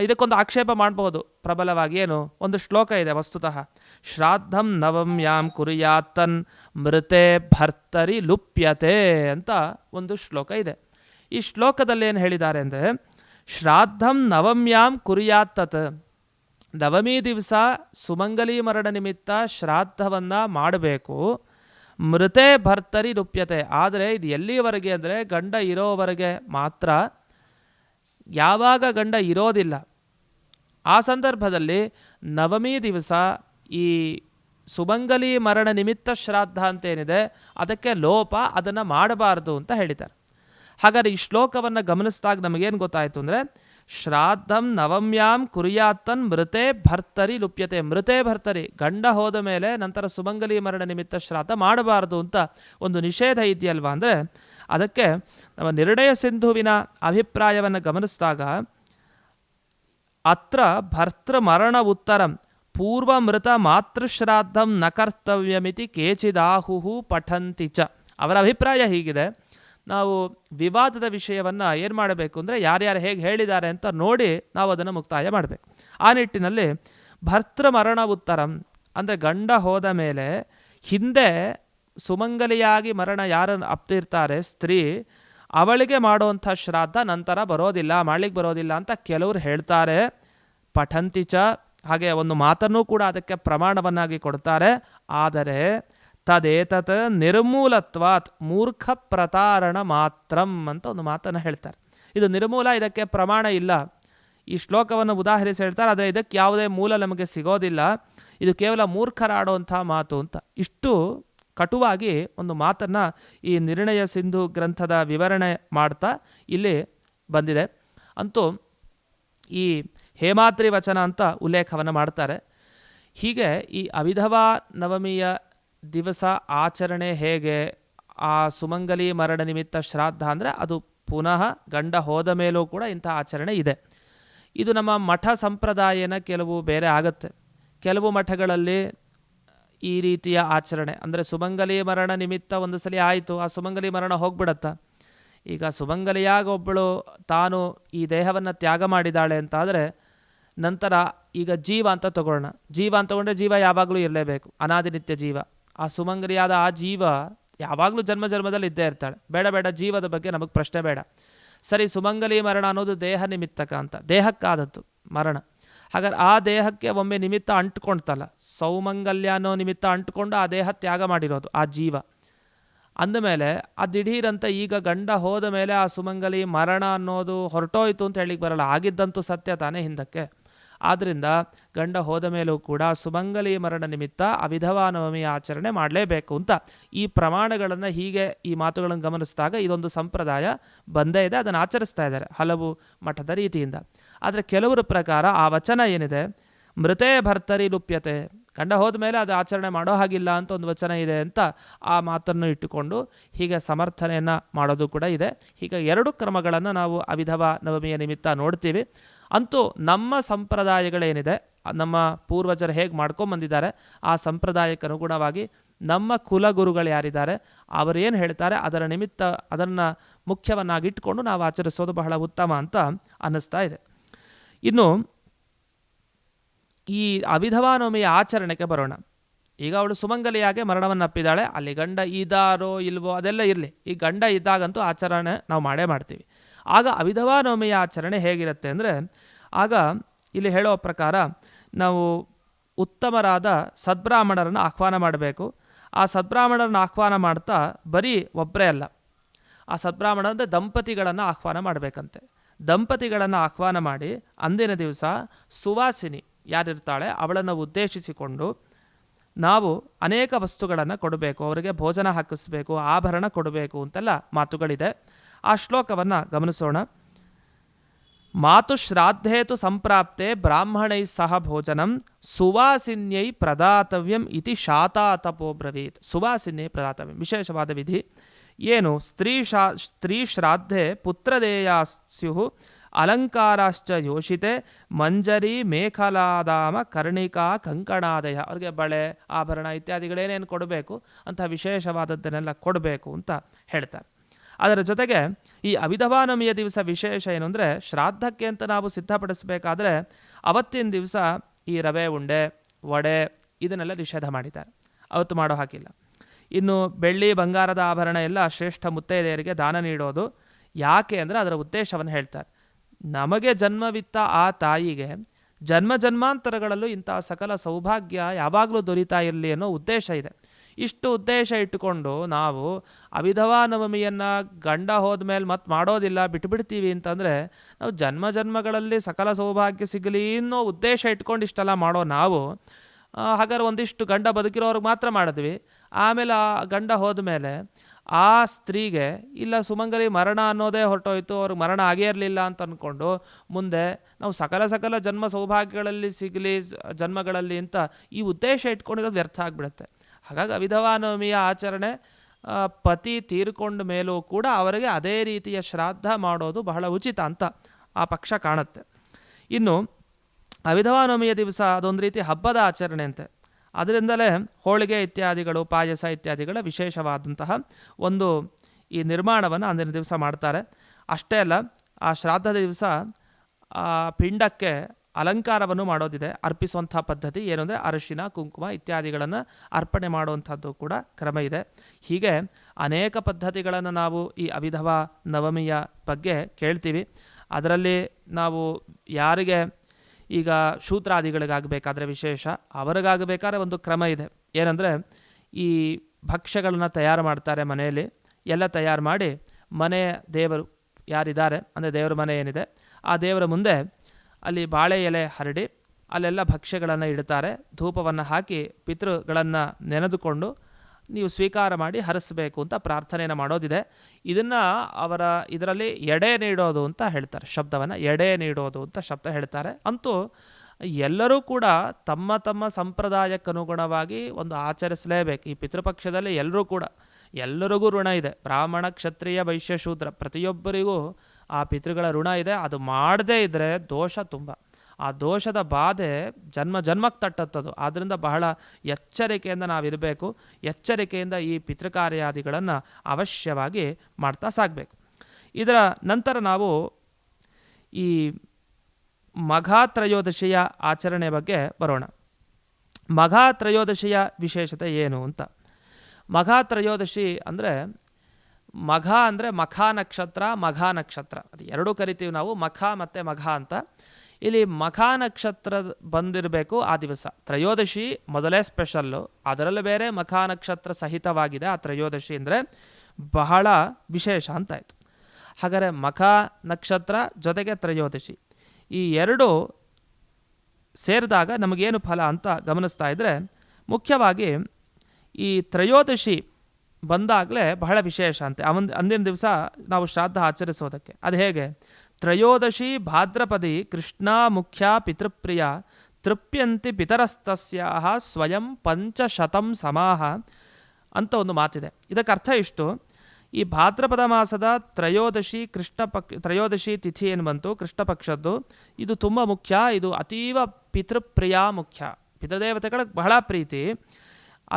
ಇದಕ್ಕೊಂದು ಆಕ್ಷೇಪ ಮಾಡಬಹುದು. ಪ್ರಬಲವಾಗಿ ಏನು? ಒಂದು ಶ್ಲೋಕ ಇದೆ ವಸ್ತುತಃ. ಶ್ರಾದ್ದಂ ನವಮ್ಯಾಂ ಕುರಿಯಾತನ್ ಮೃತೆ ಭರ್ತರಿ ಲುಪ್ಯತೆ ಅಂತ ಒಂದು ಶ್ಲೋಕ ಇದೆ. ಈ ಶ್ಲೋಕದಲ್ಲಿ ಏನು ಹೇಳಿದ್ದಾರೆ ಅಂದರೆ ಶ್ರಾದ್ದಂ ನವಮ್ಯಾಂ ಕುರಿಯಾತತ್ ನವಮಿ ದಿವಸ ಸುಮಂಗಲಿ ಮರಣ ನಿಮಿತ್ತ ಶ್ರಾದ್ದವನ್ನು ಮಾಡಬೇಕು. ಮೃತೆ ಭರ್ತರಿ ಲುಪ್ಯತೆ. ಆದರೆ ಇದು ಎಲ್ಲಿಯವರೆಗೆ ಅಂದರೆ ಗಂಡ ಇರೋವರೆಗೆ ಮಾತ್ರ ಯಾವಾಗ ಗಂಡ ಇರೋದಿಲ್ಲ. ಆ ಸಂದರ್ಭದಲ್ಲಿ ನವಮಿ ದಿವಸ ಈ ಸುಮಂಗಲಿ ಮರಣ ನಿಮಿತ್ತ ಶ್ರಾದ್ದ ಅಂತೇನಿದೆ, ಅದಕ್ಕೆ ಲೋಪ ಅದನ್ನು ಮಾಡಬಾರದು ಅಂತ ಹೇಳಿದ್ದಾರೆ. ಹಾಗಾದ್ರೆ ಈ ಶ್ಲೋಕವನ್ನು ಗಮನಿಸಿದಾಗ ನಮಗೇನು ಗೊತ್ತಾಯಿತು ಅಂದರೆ, ಶ್ರಾದ್ದಂ ನವಮ್ಯಾಂ ಕುರಿಯಾತ್ತನ್ ಮೃತೆ ಭರ್ತರಿ ಲುಪ್ಯತೆ. ಮೃತೆ ಭರ್ತರಿ, ಗಂಡ ಹೋದ ಮೇಲೆ ನಂತರ ಸುಮಂಗಲಿ ಮರಣ ನಿಮಿತ್ತ ಶ್ರಾದ್ದ ಮಾಡಬಾರದು ಅಂತ ಒಂದು ನಿಷೇಧ ಇದೆಯಲ್ವಾ ಅಂದರೆ ಅದಕ್ಕೆ ನಮ್ಮ ನಿರ್ಣಯ ಸಿಂಧುವಿನ ಅಭಿಪ್ರಾಯವನ್ನು ಗಮನಿಸಿದಾಗ ಅತ್ರ ಭರ್ತೃಮರಣ ಉತ್ತರಂ, ಪೂರ್ವ ಮೃತ ಮಾತೃಶ್ರಾದ್ದಂ ನ ಕರ್ತವ್ಯಮಿತಿ ಕೇಚಿದಾಹುಹು ಪಠಂತಿ ಚ. ಅವರ ಅಭಿಪ್ರಾಯ ಹೀಗಿದೆ. ನಾವು ವಿವಾದದ ವಿಷಯವನ್ನು ಏನು ಮಾಡಬೇಕು ಅಂದರೆ ಯಾರ್ಯಾರು ಹೇಗೆ ಹೇಳಿದ್ದಾರೆ ಅಂತ ನೋಡಿ ನಾವು ಅದನ್ನು ಮುಕ್ತಾಯ ಮಾಡಬೇಕು. ಆ ನಿಟ್ಟಿನಲ್ಲಿ ಭರ್ತೃಮರಣ ಉತ್ತರಂ ಅಂದರೆ ಗಂಡ ಹೋದ ಮೇಲೆ ಹಿಂದೆ ಸುಮಂಗಲಿಯಾಗಿ ಮರಣ ಯಾರನ್ನು ಅಪ್ತಿರ್ತಾರೆ? ಸ್ತ್ರೀ, ಅವಳಿಗೆ ಮಾಡುವಂಥ ಶ್ರಾದ್ದ ನಂತರ ಬರೋದಿಲ್ಲ, ಮಾಡ್ಲಿಕ್ಕೆ ಬರೋದಿಲ್ಲ ಅಂತ ಕೆಲವರು ಹೇಳ್ತಾರೆ. ಪಠಂತಿಚ ಹಾಗೆ ಒಂದು ಮಾತನ್ನೂ ಕೂಡ ಅದಕ್ಕೆ ಪ್ರಮಾಣವನ್ನಾಗಿ ಕೊಡ್ತಾರೆ. ಆದರೆ ತದೇತತ್ ನಿರ್ಮೂಲತ್ವಾತ್, ಮೂರ್ಖ ಪ್ರತಾರಣ ಮಾತ್ರಂ ಅಂತ ಒಂದು ಮಾತನ್ನು ಹೇಳ್ತಾರೆ. ಇದು ನಿರ್ಮೂಲ, ಇದಕ್ಕೆ ಪ್ರಮಾಣ ಇಲ್ಲ. ಈ ಶ್ಲೋಕವನ್ನು ಉದಾಹರಿಸಿ ಹೇಳ್ತಾರೆ, ಆದರೆ ಇದಕ್ಕೆ ಯಾವುದೇ ಮೂಲ ನಮಗೆ ಸಿಗೋದಿಲ್ಲ. ಇದು ಕೇವಲ ಮೂರ್ಖರಾಡುವಂಥ ಮಾತು ಅಂತ. ಇಷ್ಟು ಕಟುವಾಗಿ ಒಂದು ಮಾತನ್ನು ಈ ನಿರ್ಣಯ ಸಿಂಧು ಗ್ರಂಥದ ವಿವರಣೆ ಮಾಡ್ತಾ ಇಲ್ಲಿ ಬಂದಿದೆ. ಅಂತೂ ಈ ಹೇಮಾದ್ರಿ ವಚನ ಅಂತ ಉಲ್ಲೇಖವನ್ನು ಮಾಡ್ತಾರೆ. ಹೀಗೆ ಈ ಅವಿಧವಾ ನವಮಿಯ ದಿವಸ ಆಚರಣೆ ಹೇಗೆ? ಆ ಸುಮಂಗಲಿ ಮರಣ ನಿಮಿತ್ತ ಶ್ರಾದ್ದ ಅಂದರೆ ಅದು ಪುನಃ ಗಂಡ ಹೋದ ಮೇಲೂ ಕೂಡ ಇಂಥ ಆಚರಣೆ ಇದೆ. ಇದು ನಮ್ಮ ಮಠ ಸಂಪ್ರದಾಯನ ಕೆಲವು ಬೇರೆ ಆಗುತ್ತೆ. ಕೆಲವು ಮಠಗಳಲ್ಲಿ ಈ ರೀತಿಯ ಆಚರಣೆ. ಅಂದರೆ ಸುಮಂಗಲಿ ಮರಣ ನಿಮಿತ್ತ ಒಂದು ಸಲ ಆಯಿತು, ಆ ಸುಮಂಗಲಿ ಮರಣ ಹೋಗ್ಬಿಡತ್ತ? ಈಗ ಸುಮಂಗಲಿಯಾಗ ಒಬ್ಬಳು ತಾನು ಈ ದೇಹವನ್ನು ತ್ಯಾಗ ಮಾಡಿದಾಳೆ ಅಂತಾದರೆ ನಂತರ ಈಗ ಜೀವ ಅಂತ ತಗೊಳ್ಳೋಣ. ಜೀವ ಅಂತ ತಗೊಂಡ್ರೆ ಜೀವ ಯಾವಾಗಲೂ ಇರಲೇಬೇಕು ಅನಾದಿನಿತ್ಯ ಜೀವ. ಆ ಸುಮಂಗಲಿಯಾದ ಆ ಜೀವ ಯಾವಾಗಲೂ ಜನ್ಮ ಜನ್ಮದಲ್ಲಿ ಇದ್ದೇ ಇರ್ತಾಳೆ. ಬೇಡ ಬೇಡ, ಜೀವದ ಬಗ್ಗೆ ನಮಗೆ ಪ್ರಶ್ನೆ ಬೇಡ. ಸರಿ ಸುಮಂಗಲಿ ಮರಣ ಅನ್ನೋದು ದೇಹ ನಿಮಿತ್ತಕ ಅಂತ. ದೇಹಕ್ಕಾದದ್ದು ಮರಣ. ಹಾಗಾದ್ರೆ ಆ ದೇಹಕ್ಕೆ ಒಮ್ಮೆ ನಿಮಿತ್ತ ಅಂಟ್ಕೊಳ್ತಲ್ಲ ಸೌಮಂಗಲ್ಯ ಅನ್ನೋ ನಿಮಿತ್ತ ಅಂಟ್ಕೊಂಡು ಆ ದೇಹ ತ್ಯಾಗ ಮಾಡಿರೋದು, ಆ ಜೀವ. ಅಂದಮೇಲೆ ಆ ದಿಢೀರಂತ ಈಗ ಗಂಡ ಹೋದ ಮೇಲೆ ಆ ಸುಮಂಗಲಿ ಮರಣ ಅನ್ನೋದು ಹೊರಟೋಯ್ತು ಅಂತ ಹೇಳಿಕ್ಕೆ ಬರಲ್ಲ, ಆಗಿದ್ದಂತೂ ಸತ್ಯ ತಾನೇ ಹಿಂದಕ್ಕೆ. ಆದ್ದರಿಂದ ಗಂಡ ಹೋದ ಮೇಲೂ ಕೂಡ ಸುಮಂಗಲಿ ಮರಣ ನಿಮಿತ್ತ ಅವಿಧವಾ ನವಮಿ ಆಚರಣೆ ಮಾಡಲೇಬೇಕು ಅಂತ ಈ ಪ್ರಮಾಣಗಳನ್ನು ಹೀಗೆ ಈ ಮಾತುಗಳನ್ನು ಗಮನಿಸಿದಾಗ ಇದೊಂದು ಸಂಪ್ರದಾಯ ಬಂದೇ ಇದೆ, ಅದನ್ನು ಆಚರಿಸ್ತಾ ಇದ್ದಾರೆ ಹಲವು ಮಠದ ರೀತಿಯಿಂದ. ಆದರೆ ಕೆಲವರ ಪ್ರಕಾರ ಆ ವಚನ ಏನಿದೆ? ಮೃತೇ ಭರ್ತರಿ ಲುಪ್ಯತೆ. ಗಂಡ ಹೋದ ಮೇಲೆ ಅದು ಆಚರಣೆ ಮಾಡೋ ಹಾಗಿಲ್ಲ ಅಂತ ಒಂದು ವಚನ ಇದೆ ಅಂತ ಆ ಮಾತನ್ನು ಇಟ್ಟುಕೊಂಡು ಹೀಗೆ ಸಮರ್ಥನೆಯನ್ನು ಮಾಡೋದು ಕೂಡ ಇದೆ. ಹೀಗೆ ಎರಡು ಕ್ರಮಗಳನ್ನು ನಾವು ಅವಿಧವ ನವಮಿಯ ನಿಮಿತ್ತ ನೋಡ್ತೀವಿ. ಅಂತೂ ನಮ್ಮ ಸಂಪ್ರದಾಯಗಳೇನಿದೆ, ನಮ್ಮ ಪೂರ್ವಜರು ಹೇಗೆ ಮಾಡ್ಕೊಂಬಂದಿದ್ದಾರೆ, ಆ ಸಂಪ್ರದಾಯಕ್ಕೆ ಅನುಗುಣವಾಗಿ ನಮ್ಮ ಕುಲಗುರುಗಳು ಯಾರಿದ್ದಾರೆ ಅವರೇನು ಹೇಳ್ತಾರೆ, ಅದರ ನಿಮಿತ್ತ ಅದನ್ನು ಮುಖ್ಯವನ್ನಾಗಿಟ್ಕೊಂಡು ನಾವು ಆಚರಿಸೋದು ಬಹಳ ಉತ್ತಮ ಅಂತ ಅನ್ನಿಸ್ತಾ ಇದೆ. ಇನ್ನು ಈ ಅವಿಧವಾನೋಮಿಯ ಆಚರಣೆಗೆ ಬರೋಣ. ಈಗ ಅವಳು ಸುಮಂಗಲಿಯಾಗೆ ಮರಣವನ್ನು ಅಪ್ಪಿದ್ದಾಳೆ. ಅಲ್ಲಿ ಗಂಡ ಇದಾರೋ ಇಲ್ವೋ ಅದೆಲ್ಲ ಇರಲಿ. ಈ ಗಂಡ ಇದ್ದಾಗಂತೂ ಆಚರಣೆ ನಾವು ಮಾಡೇ ಮಾಡ್ತೀವಿ. ಆಗ ಅವಿಧವಾನೋಮಿಯ ಆಚರಣೆ ಹೇಗಿರುತ್ತೆ ಅಂದರೆ, ಆಗ ಇಲ್ಲಿ ಹೇಳೋ ಪ್ರಕಾರ ನಾವು ಉತ್ತಮರಾದ ಸದ್ಬ್ರಾಹ್ಮಣರನ್ನು ಆಹ್ವಾನ ಮಾಡಬೇಕು. ಆ ಸದ್ಬ್ರಾಹ್ಮಣರನ್ನು ಆಹ್ವಾನ ಮಾಡ್ತಾ ಬರೀ ಒಬ್ಬರೇ ಅಲ್ಲ. ಆ ಸದ್ಬ್ರಾಹ್ಮಣ ಅಂದರೆ ದಂಪತಿಗಳನ್ನು ಆಹ್ವಾನ ಮಾಡಬೇಕಂತೆ. ದಂಪತಿಗಳನ್ನು ಆಹ್ವಾನ ಮಾಡಿ ಅಂದಿನ ದಿವಸ ಸುವಾಸಿನಿ ಯಾರಿರ್ತಾಳೆ ಅವಳನ್ನು ಉದ್ದೇಶಿಸಿಕೊಂಡು ನಾವು ಅನೇಕ ವಸ್ತುಗಳನ್ನು ಕೊಡಬೇಕು, ಅವರಿಗೆ ಭೋಜನ ಹಾಕಿಸ್ಬೇಕು, ಆಭರಣ ಕೊಡಬೇಕು ಅಂತೆಲ್ಲ ಮಾತುಗಳಿದೆ. ಆ ಶ್ಲೋಕವನ್ನು ಗಮನಿಸೋಣ. ಮಾತು ಶ್ರಾದ್ದೇತು ಸಂಪ್ರಾಪ್ತೆ ಬ್ರಾಹ್ಮಣೈ ಸಹ ಭೋಜನಂ ಸುವಾಸಿನ್ಯೈ ಪ್ರದಾತವ್ಯಂ ಇತಿ ಶಾತಾತಪೋ ಬ್ರವೀತ್. ಸುವಾಸಿನ್ಯೈ ಪ್ರದಾತವ್ಯಂ, ವಿಶೇಷವಾದ ವಿಧಿ. ಏನು? ಸ್ತ್ರೀ ಶಾ, ಸ್ತ್ರೀ ಶ್ರಾದ್ದೆ ಪುತ್ರದೇಯ ಸ್ಯು ಅಲಂಕಾರಾಶ್ಚ ಯೋಷಿತೆ ಮಂಜರಿ ಮೇಖಲಾದಾಮ ಕರ್ಣಿಕಾ ಕಂಕಣಾದಯ. ಅವ್ರಿಗೆ ಬಳೆ, ಆಭರಣ ಇತ್ಯಾದಿಗಳೇನೇನು ಕೊಡಬೇಕು? ಅಂತ ವಿಶೇಷವಾದದ್ದನ್ನೆಲ್ಲ ಕೊಡಬೇಕು ಅಂತ ಹೇಳ್ತಾರೆ. ಅದರ ಜೊತೆಗೆ ಈ ಅವಿಧವಾನಮಿಯ ದಿವಸ ವಿಶೇಷ ಏನು ಅಂದರೆ ಶ್ರಾದ್ದಕ್ಕೆ ಅಂತ ನಾವು ಸಿದ್ಧಪಡಿಸಬೇಕಾದ್ರೆ ಅವತ್ತಿನ ದಿವಸ ಈ ರವೆ ಉಂಡೆ, ವಡೆ ಇದನ್ನೆಲ್ಲ ನಿಷೇಧ ಮಾಡಿದ್ದಾರೆ. ಅವತ್ತು ಮಾಡೋ ಹಾಕಿಲ್ಲ ಇನ್ನು ಬೆಳ್ಳಿ, ಬಂಗಾರದ ಆಭರಣ ಎಲ್ಲ ಶ್ರೇಷ್ಠ ಮುತ್ತೈದೆಯರಿಗೆ ದಾನ ನೀಡೋದು. ಯಾಕೆ ಅಂದರೆ ಅದರ ಉದ್ದೇಶವನ್ನು ಹೇಳ್ತಾರೆ. ನಮಗೆ ಜನ್ಮವಿತ್ತ ಆ ತಾಯಿಗೆ ಜನ್ಮ ಜನ್ಮಾಂತರಗಳಲ್ಲೂ ಇಂಥ ಸಕಲ ಸೌಭಾಗ್ಯ ಯಾವಾಗಲೂ ದೊರೀತಾ ಇರಲಿ ಅನ್ನೋ ಉದ್ದೇಶ ಇದೆ. ಇಷ್ಟು ಉದ್ದೇಶ ಇಟ್ಟುಕೊಂಡು ನಾವು ಅವಿಧವಾ ನವಮಿಯನ್ನು ಗಂಡ ಹೋದ್ಮೇಲೆ ಮತ್ತೆ ಮಾಡೋದಿಲ್ಲ, ಬಿಟ್ಬಿಡ್ತೀವಿ ಅಂತಂದರೆ ನಾವು ಜನ್ಮ ಜನ್ಮಗಳಲ್ಲಿ ಸಕಲ ಸೌಭಾಗ್ಯ ಸಿಗಲಿ ಅನ್ನೋ ಉದ್ದೇಶ ಇಟ್ಕೊಂಡು ಇಷ್ಟೆಲ್ಲ ಮಾಡೋ ನಾವು ಹಾಗಾದ್ರೆ ಒಂದಿಷ್ಟು ಗಂಡ ಬದುಕಿರೋರ್ಗೆ ಮಾತ್ರ ಮಾಡಿದ್ವಿ. ಆಮೇಲೆ ಆ ಗಂಡ ಹೋದ ಮೇಲೆ ಆ ಸ್ತ್ರೀಗೆ, ಇಲ್ಲ ಸುಮಂಗಲಿ ಮರಣ ಅನ್ನೋದೇ ಹೊರಟೋಯ್ತು, ಅವ್ರಿಗೆ ಮರಣ ಆಗೇ ಇರಲಿಲ್ಲ ಅಂತ ಅಂದ್ಕೊಂಡು ಮುಂದೆ ನಾವು ಸಕಲ ಸಕಲ ಜನ್ಮ ಸೌಭಾಗ್ಯಗಳಲ್ಲಿ ಸಿಗಲಿ, ಜನ್ಮಗಳಲ್ಲಿ ಅಂತ ಈ ಉದ್ದೇಶ ಇಟ್ಕೊಂಡಿರೋದು ವ್ಯರ್ಥ ಆಗಿಬಿಡುತ್ತೆ. ಹಾಗಾಗಿ ಅವಿಧವಾ ನವಮಿಯ ಆಚರಣೆ ಪತಿ ತೀರ್ಕೊಂಡ ಮೇಲೂ ಕೂಡ ಅವರಿಗೆ ಅದೇ ರೀತಿಯ ಶ್ರಾದ್ದ ಮಾಡೋದು ಬಹಳ ಉಚಿತ ಅಂತ ಆ ಪಕ್ಷ ಕಾಣುತ್ತೆ. ಇನ್ನು ಅವಿಧವಾ ನವಮಿಯ ದಿವಸ ಅದೊಂದು ರೀತಿ ಹಬ್ಬದ ಆಚರಣೆ ಅಂತೆ. ಅದರಿಂದಲೇ ಹೋಳಿಗೆ ಇತ್ಯಾದಿಗಳು, ಪಾಯಸ ಇತ್ಯಾದಿಗಳ ವಿಶೇಷವಾದಂತಹ ಒಂದು ಈ ನಿರ್ಮಾಣವನ್ನು ಅಂದಿನ ದಿವಸ ಮಾಡ್ತಾರೆ. ಅಷ್ಟೇ ಅಲ್ಲ, ಆ ಶ್ರಾದ್ದದ ದಿವಸ ಆ ಪಿಂಡಕ್ಕೆ ಅಲಂಕಾರವನ್ನು ಮಾಡೋದಿದೆ. ಅರ್ಪಿಸುವಂಥ ಪದ್ಧತಿ ಏನು ಅಂದರೆ ಅರಿಶಿನ, ಕುಂಕುಮ ಇತ್ಯಾದಿಗಳನ್ನು ಅರ್ಪಣೆ ಮಾಡುವಂಥದ್ದು ಕೂಡ ಕ್ರಮ ಇದೆ. ಹೀಗೆ ಅನೇಕ ಪದ್ಧತಿಗಳನ್ನು ನಾವು ಈ ಅವಿಧವ ನವಮಿಯ ಬಗ್ಗೆ ಕೇಳ್ತೀವಿ. ಅದರಲ್ಲಿ ನಾವು ಯಾರಿಗೆ ಈಗ ಶೂತ್ರಾದಿಗಳಿಗಾಗಬೇಕಾದ್ರೆ ವಿಶೇಷ, ಅವರಿಗಾಗಬೇಕಾದ್ರೆ ಒಂದು ಕ್ರಮ ಇದೆ. ಏನಂದರೆ, ಈ ಭಕ್ಷ್ಯಗಳನ್ನು ತಯಾರು ಮಾಡ್ತಾರೆ ಮನೆಯಲ್ಲಿ, ಎಲ್ಲ ತಯಾರು ಮಾಡಿ ಮನೆಯ ದೇವರು ಯಾರಿದ್ದಾರೆ, ಅಂದರೆ ದೇವರ ಮನೆ ಏನಿದೆ, ಆ ದೇವರ ಮುಂದೆ ಅಲ್ಲಿ ಬಾಳೆ ಎಲೆ ಹರಡಿ, ಅಲ್ಲೆಲ್ಲ ಭಕ್ಷ್ಯಗಳನ್ನು ಇಡ್ತಾರೆ, ಧೂಪವನ್ನು ಹಾಕಿ ಪಿತೃಗಳನ್ನು ನೆನೆದುಕೊಂಡು ನೀವು ಸ್ವೀಕಾರ ಮಾಡಿ ಹರಿಸಬೇಕು ಅಂತ ಪ್ರಾರ್ಥನೆಯನ್ನು ಮಾಡೋದಿದೆ. ಇದನ್ನು ಅವರ ಇದರಲ್ಲಿ ಎಡೆ ನೀಡೋದು ಅಂತ ಹೇಳ್ತಾರೆ, ಶಬ್ದವನ್ನು ಎಡೆ ನೀಡೋದು ಅಂತ ಶಬ್ದ ಹೇಳ್ತಾರೆ. ಅಂತೂ ಎಲ್ಲರೂ ಕೂಡ ತಮ್ಮ ತಮ್ಮ ಸಂಪ್ರದಾಯಕ್ಕನುಗುಣವಾಗಿ ಒಂದು ಆಚರಿಸಲೇಬೇಕು. ಈ ಪಿತೃಪಕ್ಷದಲ್ಲಿ ಎಲ್ಲರೂ ಕೂಡ, ಎಲ್ಲರಿಗೂ ಋಣ ಇದೆ. ಬ್ರಾಹ್ಮಣ, ಕ್ಷತ್ರಿಯ, ವೈಶ್ಯ, ಶೂದ್ರ ಪ್ರತಿಯೊಬ್ಬರಿಗೂ ಆ ಪಿತೃಗಳ ಋಣ ಇದೆ. ಅದು ಮಾಡದೇ ಇದ್ದರೆ ದೋಷ ತುಂಬ. ಆ ದೋಷದ ಬಾಧೆ ಜನ್ಮ, ಜನ್ಮಕ್ಕೆ ತಟ್ಟತ್ತದು. ಆದ್ದರಿಂದ ಬಹಳ ಎಚ್ಚರಿಕೆಯಿಂದ ನಾವಿರಬೇಕು. ಎಚ್ಚರಿಕೆಯಿಂದ ಈ ಪಿತೃಕಾರ್ಯಾದಿಗಳನ್ನು ಅವಶ್ಯವಾಗಿ ಮಾಡ್ತಾ ಸಾಗಬೇಕು. ಇದರ ನಂತರ ನಾವು ಈ ಮಘಾತ್ರಯೋದಶಿಯ ಆಚರಣೆ ಬಗ್ಗೆ ಬರೋಣ. ಮಘಾತ್ರಯೋದಶಿಯ ವಿಶೇಷತೆ ಏನು ಅಂತ? ಮಘಾತ್ರಯೋದಶಿ ಅಂದರೆ ಮಘ ಅಂದರೆ ಮಖಾ ನಕ್ಷತ್ರ, ಮಘಾ ನಕ್ಷತ್ರ. ಅದು ಎರಡೂ ಕರಿತೀವಿ ನಾವು, ಮಖ ಮತ್ತು ಮಘ ಅಂತ. ಇಲ್ಲಿ ಮಖ ನಕ್ಷತ್ರ ಬಂದಿರಬೇಕು ಆ ದಿವಸ. ತ್ರಯೋದಶಿ ಮೊದಲೇ ಸ್ಪೆಷಲ್ಲು. ಅದರಲ್ಲೂ ಬೇರೆ ಮಖ ನಕ್ಷತ್ರ ಸಹಿತವಾಗಿದೆ ಆ ತ್ರಯೋದಶಿ ಅಂದರೆ ಬಹಳ ವಿಶೇಷ ಅಂತಾಯಿತು. ಹಾಗಾದರೆ ಮಖ ನಕ್ಷತ್ರ ಜೊತೆಗೆ ತ್ರಯೋದಶಿ. ಈ ಎರಡು ಸೇರಿದಾಗ ನಮಗೇನು ಫಲ ಅಂತ ಗಮನಿಸ್ತಾ ಇದ್ದರೆ ಮುಖ್ಯವಾಗಿ ಈ ತ್ರಯೋದಶಿ ಬಂದಾಗಲೇ ಬಹಳ ವಿಶೇಷ ಅಂತೆ. ಅವನ್ ಅಂದಿನ ದಿವಸ ನಾವು ಶ್ರಾದ್ದ ಆಚರಿಸೋದಕ್ಕೆ. ಅದು ಹೇಗೆ? ತ್ರಯೋದಶಿ ಭಾದ್ರಪದಿ ಕೃಷ್ಣಾ ಮುಖ್ಯ ಪಿತೃಪ್ರಿಯ ತೃಪ್ಯಂತಿ ಪಿತರಸ್ತಸ್ಯಾಹ ಸ್ವಯಂ ಪಂಚಶತಂ ಸಮಾಹ ಅಂತ ಒಂದು ಮಾತಿದೆ. ಇದಕ್ಕೆ ಅರ್ಥ ಇಷ್ಟು. ಈ ಭಾದ್ರಪದ ಮಾಸದ ತ್ರಯೋದಶಿ ಕೃಷ್ಣ ಪಕ್ ತ್ರಯೋದಶಿ ತಿಥಿ ಏನು ಬಂತು? ಕೃಷ್ಣ ಪಕ್ಷದ್ದು. ಇದು ತುಂಬ ಮುಖ್ಯ. ಇದು ಅತೀವ ಪಿತೃಪ್ರಿಯ ಮುಖ್ಯ. ಪಿತೃದೇವತೆಗಳಿಗೆ ಬಹಳ ಪ್ರೀತಿ.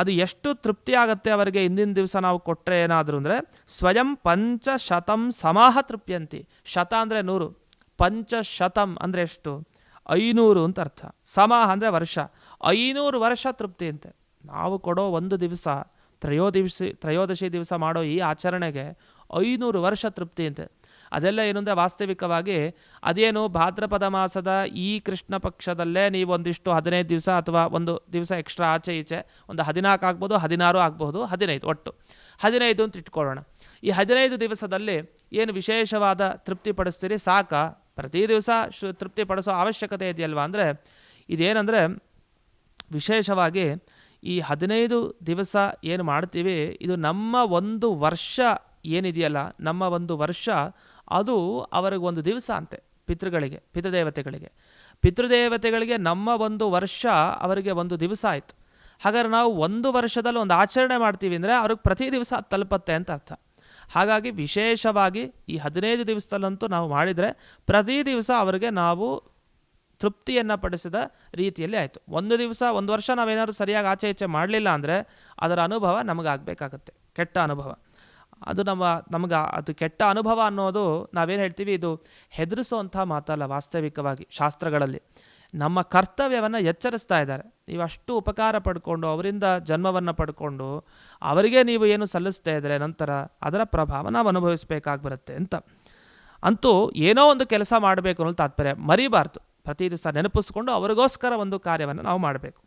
ಅದು ಎಷ್ಟು ತೃಪ್ತಿ ಆಗುತ್ತೆ ಅವರಿಗೆ ಇಂದಿನ ದಿವಸ ನಾವು ಕೊಟ್ಟರೆ ಏನಾದರೂ ಅಂದರೆ, ಸ್ವಯಂ ಪಂಚಶತಂ ಸಮಾಹ ತೃಪ್ಯಂತಿ. ಶತ ಅಂದರೆ ನೂರು, ಪಂಚಶತಂ ಅಂದರೆ ಎಷ್ಟು? ಐನೂರು ಅಂತ ಅರ್ಥ. ಸಮಾಹ ಅಂದರೆ ವರ್ಷ. ಐನೂರು ವರ್ಷ ತೃಪ್ತಿ ಅಂತೆ. ನಾವು ಕೊಡೋ ಒಂದು ದಿವಸ, ತ್ರಯೋದಿವಸಿ, ತ್ರಯೋದಶಿ ದಿವಸ ಮಾಡೋ ಈ ಆಚರಣೆಗೆ ಐನೂರು ವರ್ಷ ತೃಪ್ತಿ ಅಂತೆ. ಅದೆಲ್ಲ ಏನು ಅಂದರೆ ವಾಸ್ತವಿಕವಾಗಿ ಅದೇನು ಭಾದ್ರಪದ ಮಾಸದ ಈ ಕೃಷ್ಣ ಪಕ್ಷದಲ್ಲೇ ನೀವು ಒಂದಿಷ್ಟು ಹದಿನೈದು ದಿವಸ ಅಥವಾ ಒಂದು ದಿವಸ ಎಕ್ಸ್ಟ್ರಾ ಆಚೆ ಈಚೆ ಒಂದು ಹದಿನಾಲ್ಕು ಆಗ್ಬೋದು, ಹದಿನಾರು ಆಗ್ಬೋದು, ಹದಿನೈದು ಒಟ್ಟು. ಹದಿನೈದು ಅಂತ ಇಟ್ಕೊಳ್ಳೋಣ. ಈ ಹದಿನೈದು ದಿವಸದಲ್ಲಿ ಏನು ವಿಶೇಷವಾದ ತೃಪ್ತಿ ಪಡಿಸ್ತೀರಿ? ಸಾಕ. ಪ್ರತಿ ದಿವಸ ಶು ತೃಪ್ತಿ ಪಡಿಸೋ ಅವಶ್ಯಕತೆ ಇದೆಯಲ್ವ? ಅಂದರೆ ಇದೇನೆಂದರೆ ವಿಶೇಷವಾಗಿ ಈ ಹದಿನೈದು ದಿವಸ ಏನು ಮಾಡ್ತೀವಿ? ಇದು ನಮ್ಮ ಒಂದು ವರ್ಷ ಏನಿದೆಯಲ್ಲ, ನಮ್ಮ ಒಂದು ವರ್ಷ ಅದು ಅವರಿಗೊಂದು ದಿವಸ ಅಂತೆ, ಪಿತೃಗಳಿಗೆ, ಪಿತೃದೇವತೆಗಳಿಗೆ. ಪಿತೃದೇವತೆಗಳಿಗೆ ನಮ್ಮ ಒಂದು ವರ್ಷ ಅವರಿಗೆ ಒಂದು ದಿವಸ ಆಯಿತು. ಹಾಗಾದ್ರೆ ನಾವು ಒಂದು ವರ್ಷದಲ್ಲಿ ಒಂದು ಆಚರಣೆ ಮಾಡ್ತೀವಿ ಅಂದರೆ ಅವ್ರಿಗೆ ಪ್ರತಿ ದಿವಸ ತಲುಪತ್ತೆ ಅಂತ ಅರ್ಥ. ಹಾಗಾಗಿ ವಿಶೇಷವಾಗಿ ಈ ಹದಿನೈದು ದಿವಸದಲ್ಲಂತೂ ನಾವು ಮಾಡಿದರೆ ಪ್ರತಿ ದಿವಸ ಅವರಿಗೆ ನಾವು ತೃಪ್ತಿಯನ್ನು ಪಡಿಸಿದ ರೀತಿಯಲ್ಲಿ ಆಯಿತು. ಒಂದು ದಿವಸ, ಒಂದು ವರ್ಷ ನಾವೇನಾದ್ರು ಸರಿಯಾಗಿ ಆಚೆ ಈಚೆ ಮಾಡಲಿಲ್ಲ ಅಂದರೆ ಅದರ ಅನುಭವ ನಮಗಾಗಬೇಕಾಗತ್ತೆ. ಕೆಟ್ಟ ಅನುಭವ. ಅದು ನಮ್ಮ, ನಮಗೆ ಅದು ಕೆಟ್ಟ ಅನುಭವ ಅನ್ನೋದು ನಾವೇನು ಹೇಳ್ತೀವಿ, ಇದು ಹೆದರಿಸುವಂಥ ಮಾತಲ್ಲ ವಾಸ್ತವಿಕವಾಗಿ ಶಾಸ್ತ್ರಗಳಲ್ಲಿ. ನಮ್ಮ ಕರ್ತವ್ಯವನ್ನು ಎಚ್ಚರಿಸ್ತಾ ಇದ್ದಾರೆ. ನೀವು ಅಷ್ಟು ಉಪಕಾರ ಪಡ್ಕೊಂಡು, ಅವರಿಂದ ಜನ್ಮವನ್ನು ಪಡ್ಕೊಂಡು, ಅವರಿಗೆ ನೀವು ಏನು ಸಲ್ಲಿಸ್ತಾ ಇದ್ದರೆ ನಂತರ ಅದರ ಪ್ರಭಾವ ನಾವು ಅನುಭವಿಸಬೇಕಾಗಿ ಬರುತ್ತೆ ಅಂತ. ಅಂತೂ ಏನೋ ಒಂದು ಕೆಲಸ ಮಾಡಬೇಕು ಅನ್ನೋ ತಾತ್ಪರ್ಯ ಮರಿಬಾರ್ದು. ಪ್ರತಿ ದಿವಸ ನೆನಪಿಸ್ಕೊಂಡು ಅವರಿಗೋಸ್ಕರ ಒಂದು ಕಾರ್ಯವನ್ನು ನಾವು ಮಾಡಬೇಕು.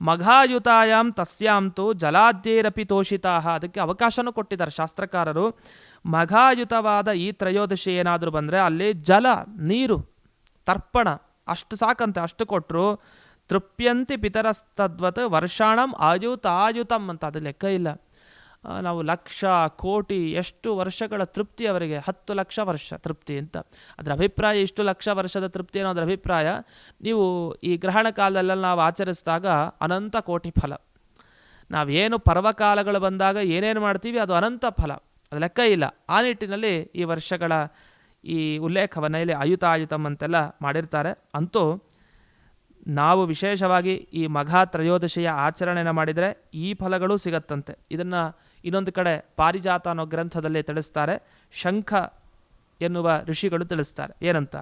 ಮಘಾಯುತಾಯಾಮ್ ತಸ್ಯಾಂತು ಜಲಾದ್ಯೈರಪಿ ತೋಷಿತಾ. ಅದಕ್ಕೆ ಅವಕಾಶನೂ ಕೊಟ್ಟಿದ್ದಾರೆ ಶಾಸ್ತ್ರಕಾರರು. ಮಘಾಯುತವಾದ ಈ ತ್ರಯೋದಶಿ ಏನಾದರೂ ಬಂದರೆ ಅಲ್ಲಿ ಜಲ, ನೀರು, ತರ್ಪಣ, ಅಷ್ಟು ಸಾಕಂತೆ, ಅಷ್ಟು ಕೊಟ್ಟರು ತೃಪ್ಯಂತಿ ಪಿತರಸ್ತದ್ವತ್ ವರ್ಷಾಣಂ ಆಯುತ ಆಯುತಮ್ ಅಂತ, ಅದು ಲೆಕ್ಕ ಇಲ್ಲ. ನಾವು ಲಕ್ಷ ಕೋಟಿ ಎಷ್ಟು ವರ್ಷಗಳ ತೃಪ್ತಿ ಅವರಿಗೆ? ಹತ್ತು ಲಕ್ಷ ವರ್ಷ ತೃಪ್ತಿ ಅಂತ. ಅದರ ಅಭಿಪ್ರಾಯ ಇಷ್ಟು ಲಕ್ಷ ವರ್ಷದ ತೃಪ್ತಿ ಅನ್ನೋದ್ರ ಅಭಿಪ್ರಾಯ ನೀವು ಈ ಗ್ರಹಣ ಕಾಲದಲ್ಲೆಲ್ಲ ನಾವು ಆಚರಿಸಿದಾಗ ಅನಂತ ಕೋಟಿ ಫಲ. ನಾವೇನು ಪರ್ವಕಾಲಗಳು ಬಂದಾಗ ಏನೇನು ಮಾಡ್ತೀವಿ ಅದು ಅನಂತ ಫಲ. ಅದು ಲೆಕ್ಕ ಇಲ್ಲ. ಆ ನಿಟ್ಟಿನಲ್ಲಿ ಈ ವರ್ಷಗಳ ಈ ಉಲ್ಲೇಖವನ್ನು ಇಲ್ಲಿ ಆಯುತಾಯುತಂ ಅಂತೆಲ್ಲ ಮಾಡಿರ್ತಾರೆ. ಅಂತೂ ನಾವು ವಿಶೇಷವಾಗಿ ಈ ಮಘಾ ತ್ರಯೋದಶಿಯ ಆಚರಣೆಯನ್ನು ಮಾಡಿದರೆ ಈ ಫಲಗಳು ಸಿಗತ್ತಂತೆ. ಇದನ್ನು ಇನ್ನೊಂದು ಕಡೆ ಪಾರಿಜಾತ ಅನ್ನೋ ಗ್ರಂಥದಲ್ಲಿ ತಿಳಿಸ್ತಾರೆ, ಶಂಖ ಎನ್ನುವ ಋಷಿಗಳು ತಿಳಿಸ್ತಾರೆ. ಏನಂತ?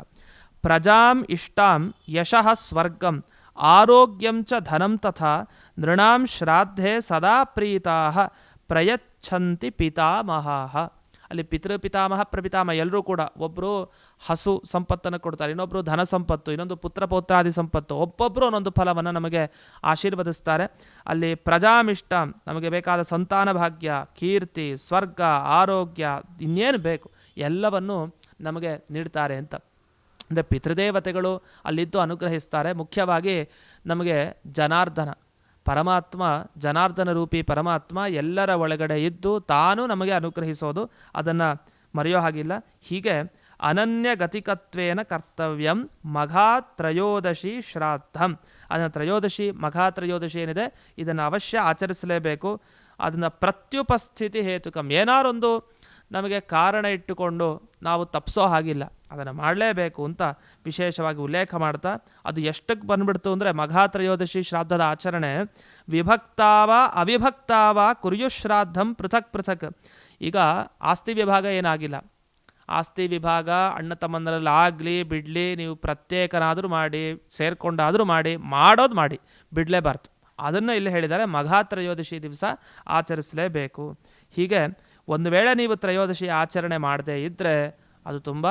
ಪ್ರಜಾಂ ಇಷ್ಟಾಂ ಯಶಃ ಸ್ವರ್ಗಂ, ಆರೋಗ್ಯಂ ಚ ಧನಂ ತಥಾ, ನೃಣಾಂ ಶ್ರಾದ್ಧೆ ಸದಾ ಪ್ರೀತಾ, ಪ್ರಯಚ್ಛಂತಿ ಪಿತಾಮಹಾಃ. ಅಲ್ಲಿ ಪಿತೃ ಪಿತಾಮಹ ಪ್ರಪಿತಾಮಹ ಎಲ್ಲರೂ ಕೂಡ ಒಬ್ಬರು ಹಸು ಸಂಪತ್ತನ್ನು ಕೊಡ್ತಾರೆ ಇನ್ನೊಬ್ಬರು ಧನ ಸಂಪತ್ತು, ಇನ್ನೊಂದು ಪುತ್ರ ಪೌತ್ರಾದಿ ಸಂಪತ್ತು ಒಬ್ಬೊಬ್ಬರು ಒಂದೊಂದು ಫಲವನ್ನು ನಮಗೆ ಆಶೀರ್ವದಿಸ್ತಾರೆ. ಅಲ್ಲಿ ಪ್ರಜಾಮಿಷ್ಟ, ನಮಗೆ ಬೇಕಾದ ಸಂತಾನ ಭಾಗ್ಯ, ಕೀರ್ತಿ, ಸ್ವರ್ಗ, ಆರೋಗ್ಯ, ಇನ್ನೇನು ಬೇಕು, ಎಲ್ಲವನ್ನು ನಮಗೆ ನೀಡ್ತಾರೆ ಅಂತ. ಅಂದರೆ ಪಿತೃದೇವತೆಗಳು ಅಲ್ಲಿದ್ದು ಅನುಗ್ರಹಿಸ್ತಾರೆ. ಮುಖ್ಯವಾಗಿ ನಮಗೆ ಜನಾರ್ದನ ಪರಮಾತ್ಮ, ಜನಾರ್ದನ ರೂಪಿ ಪರಮಾತ್ಮ ಎಲ್ಲರ ಒಳಗಡೆ ಇದ್ದು ತಾನು ನಮಗೆ ಅನುಗ್ರಹಿಸೋದು. ಅದನ್ನು ಮರೆಯೋ ಹಾಗಿಲ್ಲ. ಹೀಗೆ ಅನನ್ಯ ಗತಿಕತ್ವೇನ ಕರ್ತವ್ಯಂ ಮಘಾ ತ್ರಯೋದಶಿ ಶ್ರಾದ್ದಂ ಅದನ್ನು ತ್ರಯೋದಶಿ ಮಘಾ ತ್ರಯೋದಶಿ ಏನಿದೆ, ಇದನ್ನು ಅವಶ್ಯ ಆಚರಿಸಲೇಬೇಕು. ಅದನ್ನು ಪ್ರತ್ಯುಪಸ್ಥಿತಿ ಹೇತುಕಂ. ಏನಾರೊಂದು ನಮಗೆ ಕಾರಣ ಇಟ್ಟುಕೊಂಡು ನಾವು ತಪ್ಪಿಸೋ ಹಾಗಿಲ್ಲ. ಅದನ್ನು ಮಾಡಲೇಬೇಕು ಅಂತ ವಿಶೇಷವಾಗಿ ಉಲ್ಲೇಖ ಮಾಡ್ತಾ, ಅದು ಎಷ್ಟಕ್ಕೆ ಬಂದ್ಬಿಡ್ತು ಅಂದರೆ ಮಘಾತ್ರಯೋದಶಿ ಶ್ರಾದ್ದದ ಆಚರಣೆ. ವಿಭಕ್ತಾವ ಅವಿಭಕ್ತಾವ ಕುರ್ಯುಶ್ರಾದ್ದಂ ಪೃಥಕ್ ಪೃಥಕ್. ಈಗ ಆಸ್ತಿ ವಿಭಾಗ ಏನಾಗಿಲ್ಲ. ಆಸ್ತಿ ವಿಭಾಗ ಅಣ್ಣ ತಮ್ಮಂದರಲ್ಲಿ ಆಗಲಿ, ಬಿಡಲಿ, ನೀವು ಪ್ರತ್ಯೇಕನಾದರೂ ಮಾಡಿ, ಸೇರ್ಕೊಂಡಾದರೂ ಮಾಡಿ, ಮಾಡೋದು ಮಾಡಿ, ಬಿಡಲೇಬಾರ್ದು. ಅದನ್ನು ಇಲ್ಲಿ ಹೇಳಿದ್ದಾರೆ ಮಘಾತ್ರಯೋದಶಿ ದಿವಸ ಆಚರಿಸಲೇಬೇಕು. ಹೀಗೆ ಒಂದು ವೇಳೆ ನೀವು ತ್ರಯೋದಶಿ ಆಚರಣೆ ಮಾಡದೇ ಇದ್ದರೆ ಅದು ತುಂಬ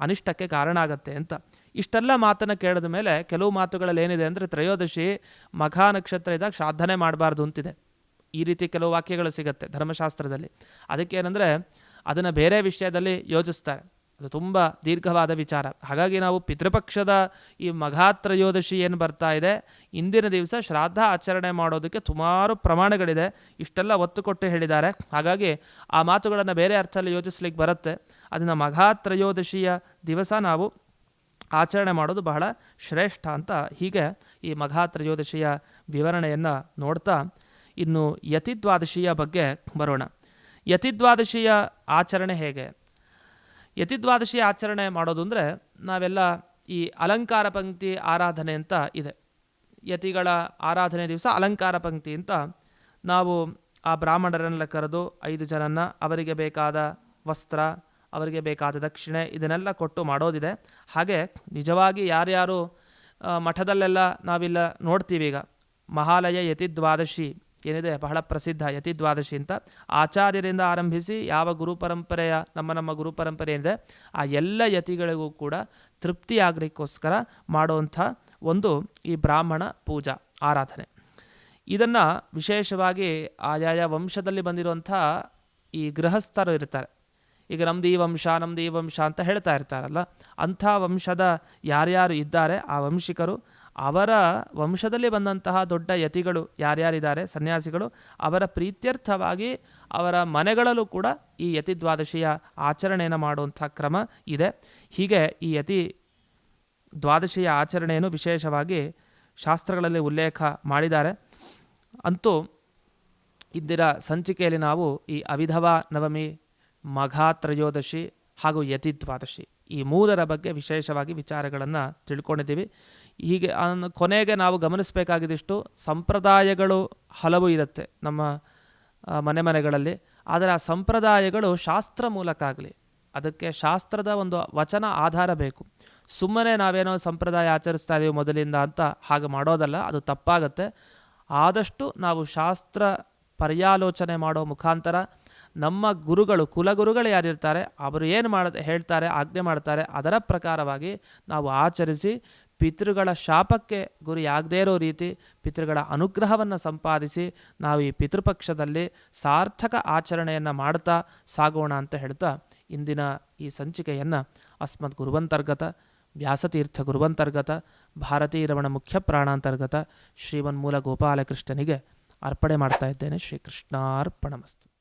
ಅನಿಷ್ಟಕ್ಕೆ ಕಾರಣ ಆಗತ್ತೆ ಅಂತ. ಇಷ್ಟೆಲ್ಲ ಮಾತನ್ನು ಕೇಳಿದ ಮೇಲೆ ಕೆಲವು ಮಾತುಗಳಲ್ಲಿ ಏನಿದೆ ಅಂದರೆ ತ್ರಯೋದಶಿ ಮಘಾ ನಕ್ಷತ್ರ ಇದ್ದಾಗ ಸಾಧನೆ ಮಾಡಬಾರ್ದು ಅಂತಿದೆ. ಈ ರೀತಿ ಕೆಲವು ವಾಕ್ಯಗಳು ಸಿಗುತ್ತೆ ಧರ್ಮಶಾಸ್ತ್ರದಲ್ಲಿ. ಅದಕ್ಕೆ ಏನಂದರೆ ಅದನ್ನು ಬೇರೆ ವಿಷಯದಲ್ಲಿ ಯೋಚಿಸ್ತಾರೆ ಅದು ತುಂಬ ದೀರ್ಘವಾದ ವಿಚಾರ. ಹಾಗಾಗಿ ನಾವು ಪಿತೃಪಕ್ಷದ ಈ ಮಘಾತ್ರಯೋದಶಿ ಏನು ಬರ್ತಾ ಇದೆ? ಇಂದಿನ ದಿವಸ ಶ್ರಾದ್ದ ಆಚರಣೆ ಮಾಡೋದಕ್ಕೆ ಸುಮಾರು ಪ್ರಮಾಣಗಳಿದೆ. ಇಷ್ಟೆಲ್ಲ ಒತ್ತು ಕೊಟ್ಟು ಹೇಳಿದ್ದಾರೆ. ಹಾಗಾಗಿ ಆ ಮಾತುಗಳನ್ನು ಬೇರೆ ಅರ್ಥದಲ್ಲಿ ಯೋಚಿಸ್ಲಿಕ್ಕೆ ಬರುತ್ತೆ. ಅದನ್ನು ಮಘಾತ್ರಯೋದಶಿಯ ದಿವಸ ನಾವು ಆಚರಣೆ ಮಾಡೋದು ಬಹಳ ಶ್ರೇಷ್ಠ ಅಂತ ಹೀಗೆ ಈ ಮಘಾತ್ರಯೋದಶಿಯ ವಿವರಣೆಯನ್ನು ನೋಡ್ತಾ ಇನ್ನು ಯತಿದ್ವಾದಶಿಯ ಬಗ್ಗೆ ಬರೋಣ. ಯತಿದ್ವಾದಶಿಯ ಆಚರಣೆ ಹೇಗೆ? ಯತಿದ್ವಾದಶಿ ಆಚರಣೆ ಮಾಡೋದು ಅಂದರೆ ನಾವೆಲ್ಲ ಈ ಅಲಂಕಾರ ಪಂಕ್ತಿ ಆರಾಧನೆ ಅಂತ ಇದೆ. ಯತಿಗಳ ಆರಾಧನೆ ದಿವಸ ಅಲಂಕಾರ ಪಂಕ್ತಿ ಅಂತ ನಾವು ಆ ಬ್ರಾಹ್ಮಣರನ್ನೆಲ್ಲ ಕರೆದು ಐದು ಜನನ್ನ ಅವರಿಗೆ ಬೇಕಾದ ವಸ್ತ್ರ, ಅವರಿಗೆ ಬೇಕಾದ ದಕ್ಷಿಣೆ ಇದನ್ನೆಲ್ಲ ಕೊಟ್ಟು ಮಾಡೋದಿದೆ. ಹಾಗೆ ನಿಜವಾಗಿ ಯಾರ್ಯಾರು ಮಠದಲ್ಲೆಲ್ಲ ನಾವಿಲ್ಲ ನೋಡ್ತೀವಿ ಈಗ. ಮಹಾಲಯ ಯತಿದ್ವಾದಶಿ ಏನಿದೆ? ಬಹಳ ಪ್ರಸಿದ್ಧ ಯತಿ ದ್ವಾದಶಿ ಅಂತ. ಆಚಾರ್ಯರಿಂದ ಆರಂಭಿಸಿ ಯಾವ ಗುರು ಪರಂಪರೆಯ, ನಮ್ಮ ನಮ್ಮ ಗುರು ಪರಂಪರೆ ಏನಿದೆ, ಆ ಎಲ್ಲ ಯತಿಗಳಿಗೂ ಕೂಡ ತೃಪ್ತಿಯಾಗಲಿಕ್ಕೋಸ್ಕರ ಮಾಡುವಂಥ ಒಂದು ಈ ಬ್ರಾಹ್ಮಣ ಪೂಜಾ, ಆರಾಧನೆ. ಇದನ್ನು ವಿಶೇಷವಾಗಿ ಆಯಾಯ ವಂಶದಲ್ಲಿ ಬಂದಿರುವಂಥ ಈ ಗೃಹಸ್ಥರು ಇರ್ತಾರೆ. ಈಗ ನಮ್ದು ಈ ವಂಶ, ನಮ್ದು ಈ ವಂಶ ಅಂತ ಹೇಳ್ತಾ ಇರ್ತಾರಲ್ಲ, ಅಂಥ ವಂಶದ ಯಾರ್ಯಾರು ಇದ್ದಾರೆ, ಆ ವಂಶಿಕರು ಅವರ ವಂಶದಲ್ಲಿ ಬಂದಂತಹ ದೊಡ್ಡ ಯತಿಗಳು ಯಾರ್ಯಾರಿದ್ದಾರೆ, ಸನ್ಯಾಸಿಗಳು, ಅವರ ಪ್ರೀತ್ಯರ್ಥವಾಗಿ ಅವರ ಮನೆಗಳಲ್ಲೂ ಕೂಡ ಈ ಯತಿ ದ್ವಾದಶಿಯ ಆಚರಣೆಯನ್ನು ಮಾಡುವಂಥ ಕ್ರಮ ಇದೆ. ಹೀಗೆ ಈ ಯತಿ ದ್ವಾದಶಿಯ ಆಚರಣೆಯನ್ನು ವಿಶೇಷವಾಗಿ ಶಾಸ್ತ್ರಗಳಲ್ಲಿ ಉಲ್ಲೇಖ ಮಾಡಿದ್ದಾರೆ. ಅಂತೂ ಇಂದಿನ ಸಂಚಿಕೆಯಲ್ಲಿ ನಾವು ಈ ಅವಿಧವ ನವಮಿ ಮಘಾ ತ್ರಯೋದಶಿ ಹಾಗೂ ಯತಿ ದ್ವಾದಶಿ ಈ ಮೂರರ ಬಗ್ಗೆ ವಿಶೇಷವಾಗಿ ವಿಚಾರಗಳನ್ನು ತಿಳ್ಕೊಂಡಿದ್ದೀವಿ. ಹೀಗೆ ಕೊನೆಗೆ ನಾವು ಗಮನಿಸಬೇಕಾಗಿದ್ದಿಷ್ಟು ಸಂಪ್ರದಾಯಗಳು ಹಲವು ಇರುತ್ತೆ ನಮ್ಮ ಮನೆ ಮನೆಗಳಲ್ಲಿ ಆದರೆ ಆ ಸಂಪ್ರದಾಯಗಳು ಶಾಸ್ತ್ರ ಮೂಲಕ ಆಗಲಿ, ಅದಕ್ಕೆ ಶಾಸ್ತ್ರದ ಒಂದು ವಚನ ಆಧಾರ ಬೇಕು. ಸುಮ್ಮನೆ ನಾವೇನೋ ಸಂಪ್ರದಾಯ ಆಚರಿಸ್ತಾ ಇದ್ದೀವಿ ಮೊದಲಿಂದ ಅಂತ ಹಾಗೆ ಮಾಡೋದಲ್ಲ, ಅದು ತಪ್ಪಾಗತ್ತೆ. ಆದಷ್ಟು ನಾವು ಶಾಸ್ತ್ರ ಪರ್ಯಾಲೋಚನೆ ಮಾಡೋ ಮುಖಾಂತರ ನಮ್ಮ ಗುರುಗಳು, ಕುಲಗುರುಗಳು ಯಾರಿರ್ತಾರೆ, ಅವರು ಏನು ಮಾಡ, ಹೇಳ್ತಾರೆ, ಆಜ್ಞೆ ಮಾಡ್ತಾರೆ ಅದರ ಪ್ರಕಾರವಾಗಿ ನಾವು ಆಚರಿಸಿ ಪಿತೃಗಳ ಶಾಪಕ್ಕೆ ಗುರಿಯಾಗದೇ ಇರೋ ರೀತಿ ಪಿತೃಗಳ ಅನುಗ್ರಹವನ್ನು ಸಂಪಾದಿಸಿ ನಾವು ಈ ಪಿತೃಪಕ್ಷದಲ್ಲಿ ಸಾರ್ಥಕ ಆಚರಣೆಯನ್ನು ಮಾಡ್ತಾ ಸಾಗೋಣ ಅಂತ ಹೇಳ್ತಾ ಇಂದಿನ ಈ ಸಂಚಿಕೆಯನ್ನು ಅಸ್ಮದ್ ಗುರುವಂತರ್ಗತ, ವ್ಯಾಸತೀರ್ಥ ಗುರುವಂತರ್ಗತ, ಭಾರತೀ ರಮಣ ಮುಖ್ಯ ಪ್ರಾಣಾಂತರ್ಗತ ಶ್ರೀಮನ್ಮೂಲ ಗೋಪಾಲಕೃಷ್ಣನಿಗೆ ಅರ್ಪಣೆ ಮಾಡ್ತಾ ಇದ್ದೇನೆ. ಶ್ರೀಕೃಷ್ಣಾರ್ಪಣಮಸ್ತು